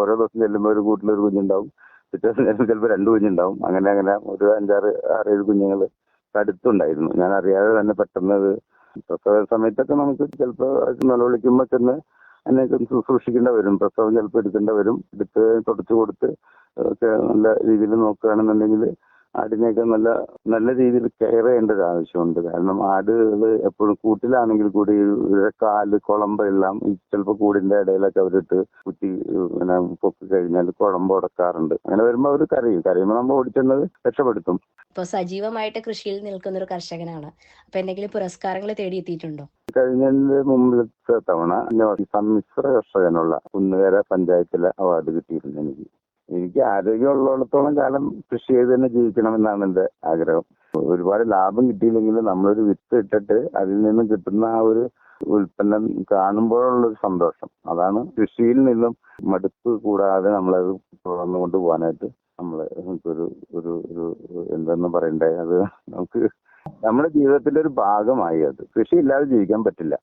ഓരോ ദിവസം ചെല്ലുമ്പോൾ ഒരു കൂട്ടിലൊരു കുഞ്ഞുണ്ടാവും. പിറ്റേ ദിവസം ചിലപ്പോൾ രണ്ട് കുഞ്ഞുണ്ടാവും. അങ്ങനെ അങ്ങനെ ഒരു അഞ്ചാറ് ആറേഴ് കുഞ്ഞുങ്ങൾ അടുത്തുണ്ടായിരുന്നു ഞാൻ അറിയാതെ തന്നെ പെട്ടെന്ന് അത് പ്രസവ സമയത്തൊക്കെ നമുക്ക് ചിലപ്പോൾ നിലവിളിക്കുമ്പോൾ ചെന്ന് എന്നെ ശുശ്രൂഷിക്കേണ്ട വരും. പ്രസവം ചിലപ്പോൾ എടുക്കേണ്ട വരും. എടുത്ത് തുടച്ചു കൊടുത്ത് ഒക്കെ നല്ല രീതിയിൽ നോക്കുകയാണെന്നുണ്ടെങ്കിൽ ആടിനെയൊക്കെ നല്ല നല്ല രീതിയിൽ കെയർ ചെയ്യേണ്ട ഒരു ആവശ്യമുണ്ട്. കാരണം ആടുകൾ എപ്പോഴും കൂട്ടിലാണെങ്കിൽ കൂടി ഇവരുടെ കാൽ കുളമ്പ് എല്ലാം ഈ ചിലപ്പോൾ കൂടിന്റെ ഇടയിലൊക്കെ അവരിട്ട് കുത്തി പിന്നെ പൊക്കി കഴിഞ്ഞാൽ കുളമ്പ് ഉടക്കാറുണ്ട്. അങ്ങനെ വരുമ്പോൾ അവർ കരയും. കരയുമ്പോൾ നമ്മൾ ഓടിച്ചെന്നത് രക്ഷപ്പെടുത്തും. ഇപ്പൊ സജീവമായിട്ട് കൃഷിയിൽ നിൽക്കുന്ന ഒരു കർഷകനാണ്. അപ്പൊ എന്തെങ്കിലും പുരസ്കാരങ്ങൾ തേടിയെത്തിയിട്ടുണ്ടോ കഴിഞ്ഞതിന്റെ മുമ്പിലത്തെ തവണ സമ്മിശ്ര കർഷകനുള്ള കുന്നുകര പഞ്ചായത്തിലെ അവാർഡ് കിട്ടിയിരുന്നു എനിക്ക്. എനിക്ക് ആരോഗ്യമുള്ളിടത്തോളം കാലം കൃഷി ചെയ്ത് തന്നെ ജീവിക്കണമെന്നാണ് എന്റെ ആഗ്രഹം. ഒരുപാട് ലാഭം കിട്ടിയില്ലെങ്കിലും നമ്മളൊരു വിത്ത് ഇട്ടിട്ട് അതിൽ നിന്നും കിട്ടുന്ന ആ ഒരു ഉൽപ്പന്നം കാണുമ്പോഴുള്ള ഒരു സന്തോഷം. അതാണ് കൃഷിയിൽ നിന്നും മടുപ്പ് കൂടാതെ നമ്മളത് തുടർന്നു കൊണ്ടുപോകാനായിട്ട് നമ്മൾ ഒരു ഒരു ഒരു എന്തെന്ന് പറയണ്ടേ? അത് നമുക്ക് നമ്മുടെ ജീവിതത്തിന്റെ ഒരു ഭാഗമായി അത്. കൃഷി ഇല്ലാതെ ജീവിക്കാൻ പറ്റില്ല.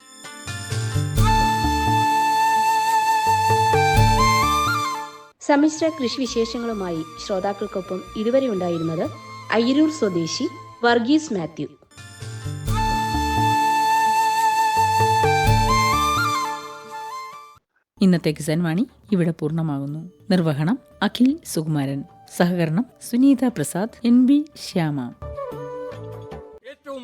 സമ്മിശ്ര കൃഷി വിശേഷങ്ങളുമായി ശ്രോതാക്കൾക്കൊപ്പം ഇതുവരെ ഉണ്ടായിരുന്നത് അയ്യരൂർ സ്വദേശി വർഗീസ് മാത്യു. ഇന്നത്തെ കിസാൻ വാണി ഇവിടെ പൂർണമാകുന്നു. നിർവഹണം അഖിൽ സുകുമാരൻ. സഹകരണം സുനീത പ്രസാദ് എൻ ബി ശ്യാമ.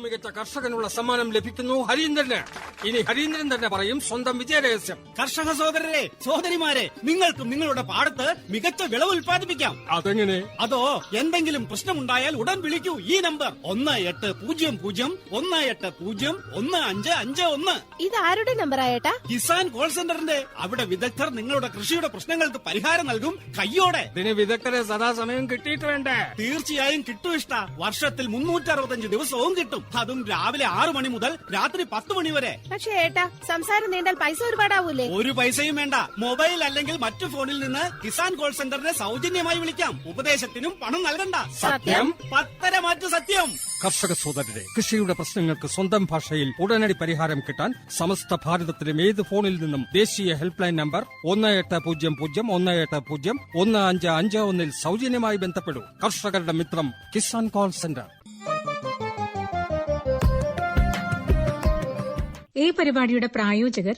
മികച്ച കർഷകനുള്ള സമ്മാനം ലഭിക്കുന്നു ഹരീന്ദ്രന്. ഇനി ഹരീന്ദ്രൻ തന്നെ പറയും സ്വന്തം വിജയരഹസ്യം. കർഷക സഹോദരരെ സഹോദരിമാരെ നിങ്ങൾക്കും നിങ്ങളുടെ പാടത്ത് മികച്ച വിളവ് ഉൽപ്പാദിപ്പിക്കാം. അതെങ്ങനെ? അതോ എന്തെങ്കിലും പ്രശ്നമുണ്ടായാൽ ഉടൻ വിളിക്കൂ ഈ നമ്പർ. ഒന്ന് എട്ട് പൂജ്യം പൂജ്യം ഒന്ന് എട്ട് പൂജ്യം ഒന്ന് അഞ്ച് അഞ്ച് ഒന്ന്. ഇത് ആരുടെ നമ്പർ ആയേട്ടാ? കിസാൻ കോൾ സെന്ററിന്റെ. അവിടെ വിദഗ്ധർ നിങ്ങളുടെ കൃഷിയുടെ പ്രശ്നങ്ങൾക്ക് പരിഹാരം നൽകും കയ്യോടെ. ഇതിന് വിദഗ്ധരെ സദാസമയം കിട്ടിയിട്ട് വേണ്ടേ തീർച്ചയായും കിട്ടും ഇഷ്ട. വർഷത്തിൽ മുന്നൂറ്റി അറുപത്തഞ്ച് ദിവസവും കിട്ടും. അതും രാവിലെ ആറു മണി മുതൽ രാത്രി പത്ത് മണി വരെ. പക്ഷേ ഏട്ടാ സംസാരം നീണ്ടാൽ പൈസ ഒരുപാടാവൂലേ? ഒരു പൈസയും വേണ്ട. മൊബൈൽ അല്ലെങ്കിൽ മറ്റു ഫോണിൽ നിന്ന് കിസാൻ കോൾ സെന്ററിനെ സൗജന്യമായി വിളിക്കാം. ഉപദേശത്തിനും പണം നൽകണ്ട. സത്യം. പത്തര മാറ്റു സത്യം. കർഷക സോദരരെ കൃഷിയുടെ പ്രശ്നങ്ങൾക്ക് സ്വന്തം ഭാഷയിൽ ഉടനടി പരിഹാരം കിട്ടാൻ സമസ്ത ഭാരതത്തിലും ഏത് ഫോണിൽ നിന്നും ദേശീയ ഹെൽപ്പ് ലൈൻ നമ്പർ ഒന്ന് എട്ട് പൂജ്യം പൂജ്യം ഒന്ന് എട്ട് പൂജ്യം ഒന്ന് അഞ്ച് അഞ്ച് ഒന്നിൽ സൗജന്യമായി ബന്ധപ്പെടൂ. കർഷകരുടെ മിത്രം കിസാൻ കോൾ സെന്റർ. ഈ പരിപാടിയുടെ പ്രായോജകർ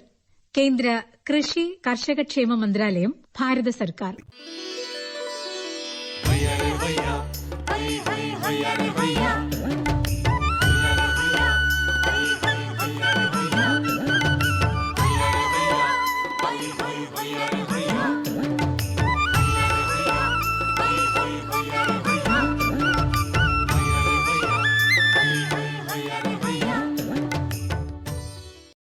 കേന്ദ്ര കൃഷി കർഷകക്ഷേമ മന്ത്രാലയം ഭാരത സർക്കാർ. ഭയ്യ ഭയ്യ